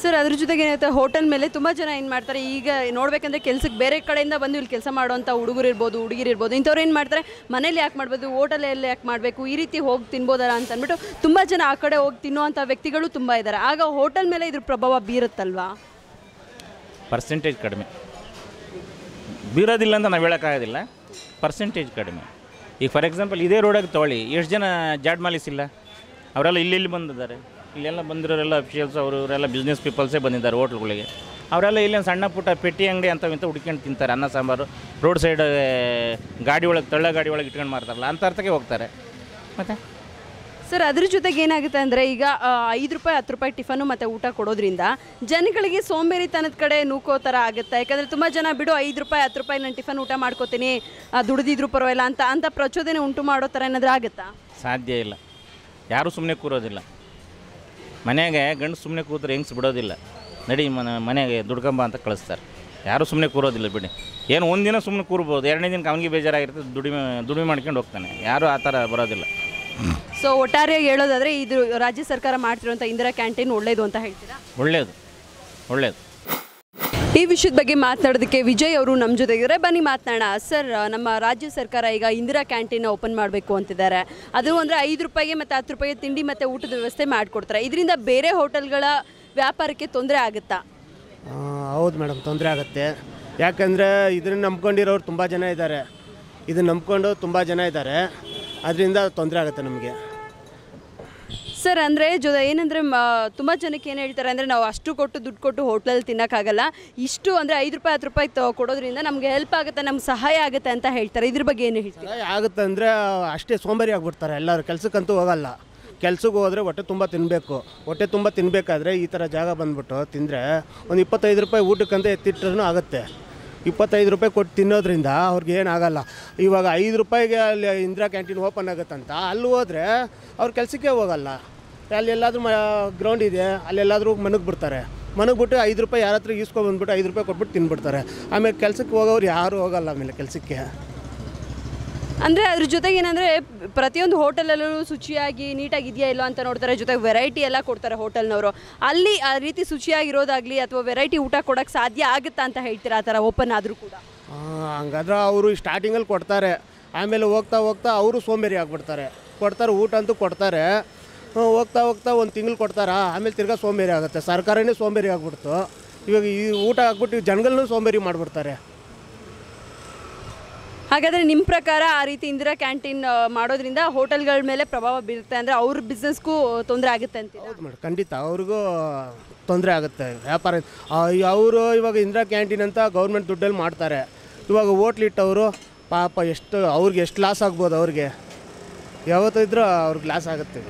ಸರ್ ಅದ್ರ ಜೊತೆಗೆ ಏನಾಗುತ್ತೆ ಹೋಟೆಲ್ ಮೇಲೆ ತುಂಬ ಜನ ಏನು ಮಾಡ್ತಾರೆ ಈಗ ನೋಡ್ಬೇಕಂದ್ರೆ ಕೆಲ್ಸಕ್ಕೆ ಬೇರೆ ಕಡೆಯಿಂದ ಬಂದು ಇಲ್ಲಿ ಕೆಲಸ ಮಾಡುವಂಥ ಹುಡುಗರು ಇರ್ಬೋದು ಹುಡುಗಿರು ಇರ್ಬೋದು ಇಂಥವ್ರು ಏನು ಮಾಡ್ತಾರೆ ಮನೇಲಿ ಯಾಕೆ ಮಾಡ್ಬೋದು ಹೋಟೆಲಲ್ಲಿ ಯಾಕೆ ಮಾಡಬೇಕು ಈ ರೀತಿ ಹೋಗಿ ತಿನ್ಬೋದಲ್ಲ ಅಂತ ಅಂದ್ಬಿಟ್ಟು ತುಂಬ ಜನ ಆ ಕಡೆ ಹೋಗಿ ತಿನ್ನುವಂಥ ವ್ಯಕ್ತಿಗಳು ತುಂಬ ಇದ್ದಾರೆ ಆಗ ಹೋಟೆಲ್ ಮೇಲೆ ಇದ್ರ ಪ್ರಭಾವ ಬೀರುತ್ತಲ್ವಾ? ಪರ್ಸೆಂಟೇಜ್ ಕಡಿಮೆ. ಬೀರೋದಿಲ್ಲ ಅಂತ ನಾವು ಹೇಳೋಕ್ಕಾಗೋದಿಲ್ಲ ಪರ್ಸೆಂಟೇಜ್ ಕಡಿಮೆ. ಈಗ ಫಾರ್ ಎಕ್ಸಾಂಪಲ್ ಇದೇ ರೋಡಾಗಿ ತೊಗೊಳ್ಳಿ, ಎಷ್ಟು ಜನ ಜಾಡ್ ಮಾಲೀಸ್ ಇಲ್ಲ? ಅವರೆಲ್ಲ ಇಲ್ಲಿ ಬಂದಿದ್ದಾರೆ. ಇಲ್ಲೆಲ್ಲ ಬಂದಿರೋರೆಲ್ಲ ಅಫಿಷಿಯಲ್ಸ್ ಅವರು ಇವರೆಲ್ಲ ಬಿಸ್ನೆಸ್ ಪೀಪಲ್ಸೇ ಬಂದಿದ್ದಾರೆ ಹೋಟ್ಲುಗಳಿಗೆ. ಅವರೆಲ್ಲ ಇಲ್ಲೊಂದು ಸಣ್ಣ ಪುಟ್ಟ ಪೆಟ್ಟಿ ಅಂಗಡಿ ಅಂತ ಇಂಥ ಹುಡ್ಕೊಂಡು ತಿಂತಾರೆ, ಅನ್ನ, ಸಾಂಬಾರು. ರೋಡ್ ಸೈಡ್ ಗಾಡಿ ಒಳಗೆ ತಳ್ಳ ಗಾಡಿ ಒಳಗೆ ಇಟ್ಕೊಂಡು ಮಾರ್ತಾರಲ್ಲ ಅಂಥ ಅರ್ಥಕ್ಕೆ ಹೋಗ್ತಾರೆ. ಮತ್ತು? ಸರ್, ಅದ್ರ ಜೊತೆಗೆ ಏನಾಗುತ್ತೆ ಅಂದರೆ ಈಗ ಐದು ರೂಪಾಯಿ, ಹತ್ತು ರೂಪಾಯಿ ಟಿಫನು ಮತ್ತು ಊಟ ಕೊಡೋದ್ರಿಂದ ಜನಗಳಿಗೆ ಸೋಂಬೇರಿತನದ ಕಡೆ ನೂಕೋ ಥರ ಆಗುತ್ತೆ. ಯಾಕಂದರೆ ತುಂಬ ಜನ, ಬಿಡು, ಐದು ರೂಪಾಯಿ, ಹತ್ತು ರೂಪಾಯಿ ನಾನು ಟಿಫನ್ ಊಟ ಮಾಡ್ಕೋತೀನಿ ದುಡಿದಿದ್ರು ಪರವಾಗಿಲ್ಲ ಅಂತ ಅಂತ ಪ್ರಚೋದನೆ ಉಂಟು ಮಾಡೋ ಥರ ಏನಾದರೂ ಆಗುತ್ತಾ? ಸಾಧ್ಯ ಇಲ್ಲ. ಯಾರೂ ಸುಮ್ಮನೆ ಕೂರೋದಿಲ್ಲ. ಮನೆಗೆ ಗಂಡು ಸುಮ್ಮನೆ ಕೂತ್ರೆ ಹೆಂಗ್ಸ್ ಬಿಡೋದಿಲ್ಲ. ನಡಿ, ಮನೆ, ಮನೆಗೆ ದುಡ್ಕಂಬ ಅಂತ ಕಳಿಸ್ತಾರೆ. ಯಾರೂ ಸುಮ್ಮನೆ ಕೂರೋದಿಲ್ಲ, ಬಿಡಿ. ಏನು ಒಂದಿನ ಸುಮ್ಮನೆ ಕೂರ್ಬೋದು, ಎರಡನೇ ದಿನಕ್ಕೆ ಅವನಿಗೆ ಬೇಜಾರಾಗಿರ್ತದೆ ದುಡಿಮೆ ದುಡಿಮೆ ಮಾಡ್ಕೊಂಡು ಹೋಗ್ತಾನೆ. ಯಾರೂ ಆ ಥರ ಬರೋದಿಲ್ಲ. ಸೊ ಒಟ್ಟಾರೆಯಾಗಿ ಹೇಳೋದಾದರೆ ಇದು ರಾಜ್ಯ ಸರ್ಕಾರ ಮಾಡ್ತಿರುವಂಥ ಇಂದಿರಾ ಕ್ಯಾಂಟೀನ್ ಒಳ್ಳೇದು ಅಂತ ಹೇಳ್ತೀರಾ? ಒಳ್ಳೆಯದು ಒಳ್ಳೆಯದು ಈ ವಿಷಯದ ಬಗ್ಗೆ ಮಾತನಾಡೋದಕ್ಕೆ ವಿಜಯ್ ಅವರು ನಮ್ಮ ಜೊತೆ ಜೊತೆಗಿದ್ದಾರೆ. ಬನ್ನಿ ಮಾತನಾಡೋಣ. ಸರ್ ನಮ್ಮ ರಾಜ್ಯ ಸರ್ಕಾರ ಈಗ ಇಂದಿರಾ ಕ್ಯಾಂಟೀನ್ ಓಪನ್ ಮಾಡಬೇಕು ಅಂತಿದ್ದಾರೆ. ಅದು ಅಂದರೆ ಐದು ರೂಪಾಯಿಗೆ ಮತ್ತು ಹತ್ತು ರೂಪಾಯಿಗೆ ತಿಂಡಿ ಮತ್ತು ಊಟದ ವ್ಯವಸ್ಥೆ ಮಾಡಿಕೊಡ್ತಾರೆ. ಇದರಿಂದ ಬೇರೆ ಹೋಟೆಲ್ಗಳ ವ್ಯಾಪಾರಕ್ಕೆ ತೊಂದರೆ ಆಗುತ್ತಾ? ಆ, ಹೌದು ಮೇಡಮ್ ತೊಂದರೆ ಆಗುತ್ತೆ. ಯಾಕಂದರೆ ಇದನ್ನು ನಂಬ್ಕೊಂಡಿರೋರು ತುಂಬ ಜನ ಇದ್ದಾರೆ. ಇದನ್ನು ನಂಬ್ಕೊಂಡು ತುಂಬ ಜನ ಇದ್ದಾರೆ. ಅದರಿಂದ ತೊಂದರೆ ಆಗುತ್ತೆ ನಮಗೆ. ಸರ್, ಅಂದರೆ ಜೊ ಏನಂದರೆ ತುಂಬ ಜನಕ್ಕೆ ಏನು ಹೇಳ್ತಾರೆ ಅಂದರೆ, ನಾವು ಅಷ್ಟು ಕೊಟ್ಟು ದುಡ್ಡು ಕೊಟ್ಟು ಹೋಟ್ಲಲ್ಲಿ ತಿನ್ನೋಕ್ಕಾಗಲ್ಲ. ಇಷ್ಟು ಅಂದರೆ ಐದು ರೂಪಾಯಿ, ಹತ್ತು ರೂಪಾಯಿ ಕೊಡೋದ್ರಿಂದ ನಮಗೆ ಹೆಲ್ಪ್ ಆಗುತ್ತೆ, ನಮ್ಗೆ ಸಹಾಯ ಆಗುತ್ತೆ ಅಂತ ಹೇಳ್ತಾರೆ. ಇದ್ರ ಬಗ್ಗೆ ಏನು ಹೇಳ್ತಾರೆ? ಆಗುತ್ತೆ ಅಂದರೆ, ಅಷ್ಟೇ ಸೋಂಬಾರಿ ಆಗಿಬಿಡ್ತಾರೆ. ಎಲ್ಲರೂ ಕೆಲಸಕ್ಕಂತೂ ಹೋಗಲ್ಲ. ಕೆಲ್ಸಕ್ಕೆ ಹೋದರೆ ಹೊಟ್ಟೆ ತುಂಬ ತಿನ್ನಬೇಕು ಹೊಟ್ಟೆ ತುಂಬ ತಿನ್ನಬೇಕಾದ್ರೆ ಈ ಥರ ಜಾಗ ಬಂದ್ಬಿಟ್ಟು ತಿಂದರೆ ಒಂದು ಇಪ್ಪತ್ತೈದು ರೂಪಾಯಿ ಊಟಕ್ಕಂತ ಎತ್ತಿಟ್ರೂ ಆಗುತ್ತೆ. ಇಪ್ಪತ್ತೈದು ರೂಪಾಯಿ ಕೊಟ್ಟು ತಿನ್ನೋದ್ರಿಂದ ಅವ್ರಿಗೆ ಏನಾಗಲ್ಲ. ಇವಾಗ ಐದು ರೂಪಾಯಿಗೆ ಅಲ್ಲಿ ಇಂದಿರಾ ಕ್ಯಾಂಟೀನ್ ಓಪನ್ ಆಗುತ್ತಂತ, ಅಲ್ಲಿ ಹೋದರೆ ಅವ್ರ ಕೆಲಸಕ್ಕೆ ಹೋಗಲ್ಲ. ಅಲ್ಲಿ ಎಲ್ಲಾದರೂ ಮ ಗ್ರೌಂಡ್ ಇದೆ ಅಲ್ಲೆಲ್ಲಾದರೂ ಮನಗೆ ಬಿಡ್ತಾರೆ. ಮನಗೆ ಬಿಟ್ಟು ಐದು ರೂಪಾಯಿ ಯಾರತ್ರ ಹತ್ರ ಈಸ್ಕೊ ಬಂದ್ಬಿಟ್ಟು ಐದು ರೂಪಾಯಿ ಕೊಟ್ಬಿಟ್ಟು ತಿನ್ಬಿಡ್ತಾರೆ. ಆಮೇಲೆ ಕೆಲಸಕ್ಕೆ ಹೋಗೋರು ಯಾರೂ ಹೋಗಲ್ಲ ಆಮೇಲೆ ಕೆಲಸಕ್ಕೆ. ಅಂದರೆ ಅದ್ರ ಜೊತೆಗೆ ಏನಂದರೆ ಪ್ರತಿಯೊಂದು ಹೋಟೆಲಲ್ಲೂ ಶುಚಿಯಾಗಿ ನೀಟಾಗಿ ಇದೆಯಾ ಅಂತ ನೋಡ್ತಾರೆ, ಜೊತೆಗೆ ವೆರೈಟಿ ಎಲ್ಲ ಕೊಡ್ತಾರೆ ಹೋಟೆಲ್ನವರು. ಅಲ್ಲಿ ಆ ರೀತಿ ಶುಚಿಯಾಗಿರೋದಾಗಲಿ ಅಥವಾ ವೆರೈಟಿ ಊಟ ಕೊಡೋಕ್ಕೆ ಸಾಧ್ಯ ಆಗುತ್ತಾ ಅಂತ ಹೇಳ್ತೀರಾ ಆ ಥರ ಓಪನ್ ಆದರೂ ಕೂಡ? ಹಂಗಾದ್ರೆ ಅವರು ಸ್ಟಾರ್ಟಿಂಗಲ್ಲಿ ಕೊಡ್ತಾರೆ. ಆಮೇಲೆ ಹೋಗ್ತಾ ಹೋಗ್ತಾ ಅವರು ಸೋಂಬೇರಿ ಆಗಿಬಿಡ್ತಾರೆ. ಕೊಡ್ತಾರೆ ಊಟ ಅಂತೂ ಕೊಡ್ತಾರೆ. ಹೋಗ್ತಾ ಹೋಗ್ತಾ ಒಂದು ತಿಂಗಳು ಕೊಡ್ತಾರಾ? ಆಮೇಲೆ ತಿರ್ಗಾ ಸೋಂಬೇರಿ ಆಗುತ್ತೆ. ಸರ್ಕಾರನೇ ಸೋಂಬೇರಿ ಆಗಿಬಿಡ್ತು. ಇವಾಗ ಈ ಊಟ ಹಾಕ್ಬಿಟ್ಟು ಜನಗಳನ್ನೂ ಸೋಂಬೇರಿ ಮಾಡಿಬಿಡ್ತಾರೆ. ಹಾಗಾದರೆ ನಿಮ್ಮ ಪ್ರಕಾರ ಆ ರೀತಿ ಇಂದಿರಾ ಕ್ಯಾಂಟೀನ್ ಮಾಡೋದ್ರಿಂದ ಹೋಟೆಲ್ಗಳ ಮೇಲೆ ಪ್ರಭಾವ ಬೀರುತ್ತೆ ಅಂದರೆ ಅವ್ರ ಬಿಸ್ನೆಸ್ಗೂ ತೊಂದರೆ ಆಗುತ್ತೆ ಅಂತ ಹೌದು ಮೇಡಮ್ ಖಂಡಿತ. ಅವ್ರಿಗೂ ತೊಂದರೆ ಆಗುತ್ತೆ. ವ್ಯಾಪಾರ ಅವರು ಇವಾಗ ಇಂದಿರಾ ಕ್ಯಾಂಟೀನ್ ಅಂತ ಗೌರ್ಮೆಂಟ್ ದುಡ್ಡಲ್ಲಿ ಮಾಡ್ತಾರೆ. ಇವಾಗ ಹೋಟ್ಲಿಟ್ಟವರು ಪಾಪ ಎಷ್ಟು ಅವ್ರಿಗೆ ಎಷ್ಟು ಲಾಸ್ ಆಗ್ಬೋದು ಅವ್ರಿಗೆ? ಯಾವತ್ತಿದ್ರೂ ಅವ್ರಿಗೆ ಲಾಸ್ ಆಗುತ್ತೆ.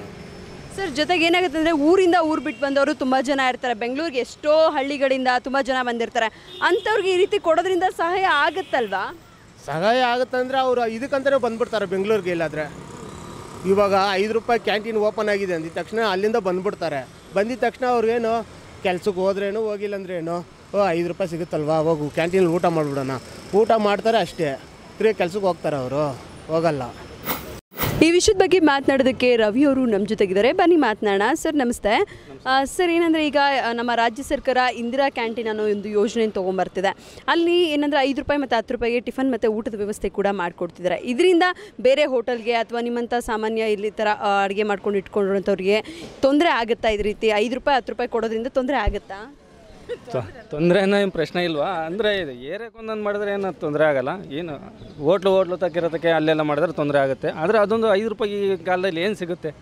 ಸರ್ ಜೊತೆಗೆ ಏನಾಗುತ್ತೆ ಅಂದರೆ ಊರಿಂದ ಊರು ಬಿಟ್ಟು ಬಂದವರು ತುಂಬ ಜನ ಇರ್ತಾರೆ. ಬೆಂಗಳೂರಿಗೆ ಎಷ್ಟೋ ಹಳ್ಳಿಗಳಿಂದ ತುಂಬ ಜನ ಬಂದಿರ್ತಾರೆ. ಅಂಥವ್ರಿಗೆ ಈ ರೀತಿ ಕೊಡೋದ್ರಿಂದ ಸಹಾಯ ಆಗುತ್ತಲ್ವಾ? ಸಹಾಯ ಆಗುತ್ತಂದ್ರೆ ಅವರು ಇದಕ್ಕಂತಲೇ ಬಂದ್ಬಿಡ್ತಾರೆ ಬೆಂಗಳೂರಿಗೆ ಇಲ್ಲಾದರೆ ಇವಾಗ ಐದು ರೂಪಾಯಿ ಕ್ಯಾಂಟೀನ್ ಓಪನ್ ಆಗಿದೆ ಅಂದಿದ ತಕ್ಷಣ ಅಲ್ಲಿಂದ ಬಂದ್ಬಿಡ್ತಾರೆ. ಬಂದಿದ ತಕ್ಷಣ ಅವ್ರಿಗೇನು ಕೆಲ್ಸಕ್ಕೆ ಹೋದ್ರೇನು ಹೋಗಿಲ್ಲ ಅಂದ್ರೇನು ಓ, ಐದು ರೂಪಾಯಿ ಸಿಗುತ್ತಲ್ವಾ, ಹೋಗು, ಕ್ಯಾಂಟೀನಲ್ಲಿ ಊಟ ಮಾಡಿಬಿಡೋಣ. ಊಟ ಮಾಡ್ತಾರೆ ಅಷ್ಟೇ. ಫ್ರೀ ಕೆಲ್ಸಕ್ಕೆ ಹೋಗ್ತಾರೆ ಅವರು, ಹೋಗಲ್ಲ. ಈ ವಿಷಯದ ಬಗ್ಗೆ ಮಾತನಾಡೋದಕ್ಕೆ ರವಿ ಅವರು ನಮ್ಮ ಜೊತೆಗಿದ್ದಾರೆ. ಬನ್ನಿ ಮಾತನಾಡೋಣ. ಸರ್, ನಮಸ್ತೆ. ಸರ್, ಏನಂದರೆ ಈಗ ನಮ್ಮ ರಾಜ್ಯ ಸರ್ಕಾರ ಇಂದಿರಾ ಕ್ಯಾಂಟೀನ್ ಅನ್ನೋ ಒಂದು ಯೋಜನೆ ತೊಗೊಂಬರ್ತಿದೆ. ಅಲ್ಲಿ ಏನಂದರೆ ಐದು ರೂಪಾಯಿ ಮತ್ತು ಹತ್ತು ರೂಪಾಯಿಗೆ ಟಿಫನ್ ಮತ್ತು ಊಟದ ವ್ಯವಸ್ಥೆ ಕೂಡ ಮಾಡಿಕೊಡ್ತಿದ್ದಾರೆ. ಇದರಿಂದ ಬೇರೆ ಹೋಟೆಲ್ಗೆ ಅಥವಾ ನಿಮ್ಮಂಥ ಸಾಮಾನ್ಯ ಇಲ್ಲಿ ಥರ ಅಡುಗೆ ಮಾಡ್ಕೊಂಡು ಇಟ್ಕೊಂಡಿರೋಂಥವ್ರಿಗೆ ತೊಂದರೆ ಆಗುತ್ತಾ ಇದ ರೀತಿ ಐದು ರೂಪಾಯಿ, ಹತ್ತು ರೂಪಾಯಿ ಕೊಡೋದ್ರಿಂದ ತೊಂದರೆ ಆಗುತ್ತಾ? ತೊಂದರೆ ಏನೋ ಏನು ಪ್ರಶ್ನೆ ಇಲ್ವಾ? ಅಂದರೆ ಇದು ಏರಿಯಾಕ್ಕೆ ಒಂದೊಂದು ಮಾಡಿದ್ರೆ ಏನು ತೊಂದರೆ ಆಗಲ್ಲ. ಏನು, ಹೋಟ್ಲು ಹೋಟ್ಲು ತಕ್ಕಿರೋದಕ್ಕೆ ಅಲ್ಲೆಲ್ಲ ಮಾಡಿದ್ರೆ ತೊಂದರೆ ಆಗುತ್ತೆ. ಆದರೆ ಅದೊಂದು ಐದು ರೂಪಾಯಿ ಈ ಕಾಲದಲ್ಲಿ ಏನು ಸಿಗುತ್ತೆ?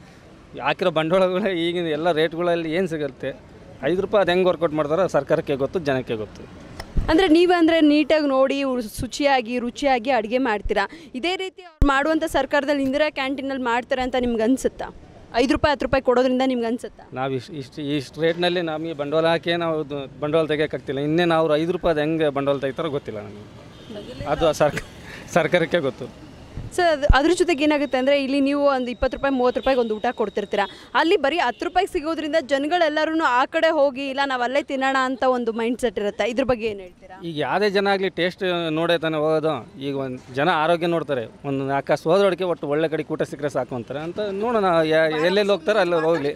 ಹಾಕಿರೋ ಬಂಡವಾಳಗಳೇ ಈಗಿನ ಎಲ್ಲ ರೇಟ್ಗಳಲ್ಲಿ ಏನು ಸಿಗುತ್ತೆ? ಐದು ರೂಪಾಯಿ ಅದು ಹೆಂಗೆ ವರ್ಕೌಟ್ ಮಾಡ್ತಾರೋ ಸರ್ಕಾರಕ್ಕೆ ಗೊತ್ತು, ಜನಕ್ಕೆ ಗೊತ್ತು. ಅಂದರೆ ನೀವಂದರೆ ನೀಟಾಗಿ ನೋಡಿ ಶುಚಿಯಾಗಿ, ರುಚಿಯಾಗಿ ಅಡುಗೆ ಮಾಡ್ತೀರಾ? ಇದೇ ರೀತಿ ಅವ್ರು ಮಾಡುವಂಥ ಸರ್ಕಾರದಲ್ಲಿ ಇಂದಿರಾ ಕ್ಯಾಂಟೀನಲ್ಲಿ ಮಾಡ್ತಾರೆ ಅಂತ ನಿಮ್ಗೆ ಅನ್ಸುತ್ತಾ? ಐದು ರೂಪಾಯಿ, ಹತ್ತು ರೂಪಾಯಿ ಕೊಡೋದ್ರಿಂದ ನಿಮ್ಗೆ ಅನ್ಸುತ್ತಾ? ನಾವು ಇಷ್ಟು ಇಷ್ಟು ಇಷ್ಟು ರೇಟ್ನಲ್ಲಿ ನಮಗೆ ಬಂಡವಾಳ ಹಾಕಿ ನಾವು ಬಂಡವಾಳ ತೆಗಿಯೋಕ್ಕಾಗ್ತಿಲ್ಲ. ಇನ್ನೇನು ಅವ್ರು ಐದು ರೂಪಾಯಿ ಅದು ಹೆಂಗೆ ಬಂಡವಾಳ ತೆಗಿತಾರೋ ಗೊತ್ತಿಲ್ಲ ನಮಗೆ. ಅದು ಸರ್ಕ ಸರ್ಕಾರಕ್ಕೆ ಗೊತ್ತು. ಸರ್ ಅದು ಅದ್ರ ಜೊತೆಗೆ ಏನಾಗುತ್ತೆ ಅಂದರೆ ಇಲ್ಲಿ ನೀವು ಒಂದು ಇಪ್ಪತ್ತು ರೂಪಾಯಿ ಮೂವತ್ತು ರೂಪಾಯಿಗೆ ಒಂದು ಊಟ ಕೊಡ್ತಿರ್ತೀರಾ. ಅಲ್ಲಿ ಬರೀ ಹತ್ತು ರೂಪಾಯಿಗೆ ಸಿಗೋದ್ರಿಂದ ಜನಗಳೆಲ್ಲರೂ ಆ ಕಡೆ ಹೋಗಿ ಇಲ್ಲ ನಾವು ಅಲ್ಲೇ ತಿನ್ನೋಣ ಅಂತ ಒಂದು ಮೈಂಡ್ ಸೆಟ್ ಇರುತ್ತೆ. ಇದ್ರ ಬಗ್ಗೆ ಏನು ಹೇಳ್ತೀರಾ? ಈಗ ಯಾವುದೇ ಜನ ಆಗಲಿ ಟೇಸ್ಟ್ ನೋಡೇ ತಾನೇ ಹೋಗೋದು. ಈಗ ಒಂದು ಜನ ಆರೋಗ್ಯ ನೋಡ್ತಾರೆ. ಒಂದು ಆಕಾಶ ಸೋದರೊಳಗೆ ಒಟ್ಟು ಒಳ್ಳೆ ಕಡೆ ಊಟ ಸಿಕ್ಕರೆ ಸಾಕು ಅಂತಾರೆ. ಅಂತ ನೋಡೋಣ ಎಲ್ಲೆಲ್ಲಿ ಹೋಗ್ತಾರೆ ಅಲ್ಲಿ ಹೋಗಲಿ.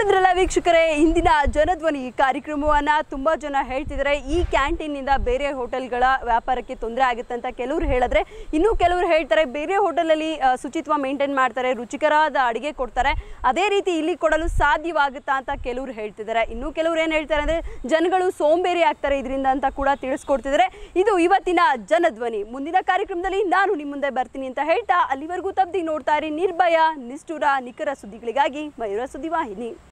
ನೋಡಿದ್ರಲ್ಲ ವೀಕ್ಷಕರೇ, ಇಂದಿನ ಜನಧ್ವನಿ ಕಾರ್ಯಕ್ರಮವನ್ನು ತುಂಬ ಜನ ಹೇಳ್ತಿದ್ದಾರೆ ಈ ಕ್ಯಾಂಟೀನಿಂದ ಬೇರೆ ಹೋಟೆಲ್ಗಳ ವ್ಯಾಪಾರಕ್ಕೆ ತೊಂದರೆ ಆಗುತ್ತೆ ಅಂತ ಕೆಲವರು ಹೇಳಿದ್ರೆ, ಇನ್ನೂ ಕೆಲವರು ಹೇಳ್ತಾರೆ ಬೇರೆ ಹೋಟೆಲಲ್ಲಿ ಶುಚಿತ್ವ ಮೇಂಟೈನ್ ಮಾಡ್ತಾರೆ ರುಚಿಕರವಾದ ಅಡುಗೆ ಕೊಡ್ತಾರೆ. ಅದೇ ರೀತಿ ಇಲ್ಲಿ ಕೊಡಲು ಸಾಧ್ಯವಾಗುತ್ತಾ ಅಂತ ಕೆಲವರು ಹೇಳ್ತಿದ್ದಾರೆ ಇನ್ನೂ ಕೆಲವರು ಏನು ಹೇಳ್ತಾರೆ ಅಂದರೆ, ಜನಗಳು ಸೋಂಬೇರಿ ಆಗ್ತಾರೆ ಇದರಿಂದ ಅಂತ ಕೂಡ ತಿಳಿಸ್ಕೊಡ್ತಿದ್ದಾರೆ ಇದು ಇವತ್ತಿನ ಜನಧ್ವನಿ. ಮುಂದಿನ ಕಾರ್ಯಕ್ರಮದಲ್ಲಿ ನಾನು ನಿಮ್ಮ ಮುಂದೆ ಬರ್ತೀನಿ ಅಂತ ಹೇಳ್ತಾ, ಅಲ್ಲಿವರೆಗೂ ತಪ್ಪದಿ ನೋಡ್ತಾ ಇರಿ ನಿರ್ಭಯ, ನಿಷ್ಠುರ, ನಿಖರ ಸುದ್ದಿಗಳಿಗಾಗಿ ಮಯೂರ ಸುದ್ದಿವಾಹಿನಿ.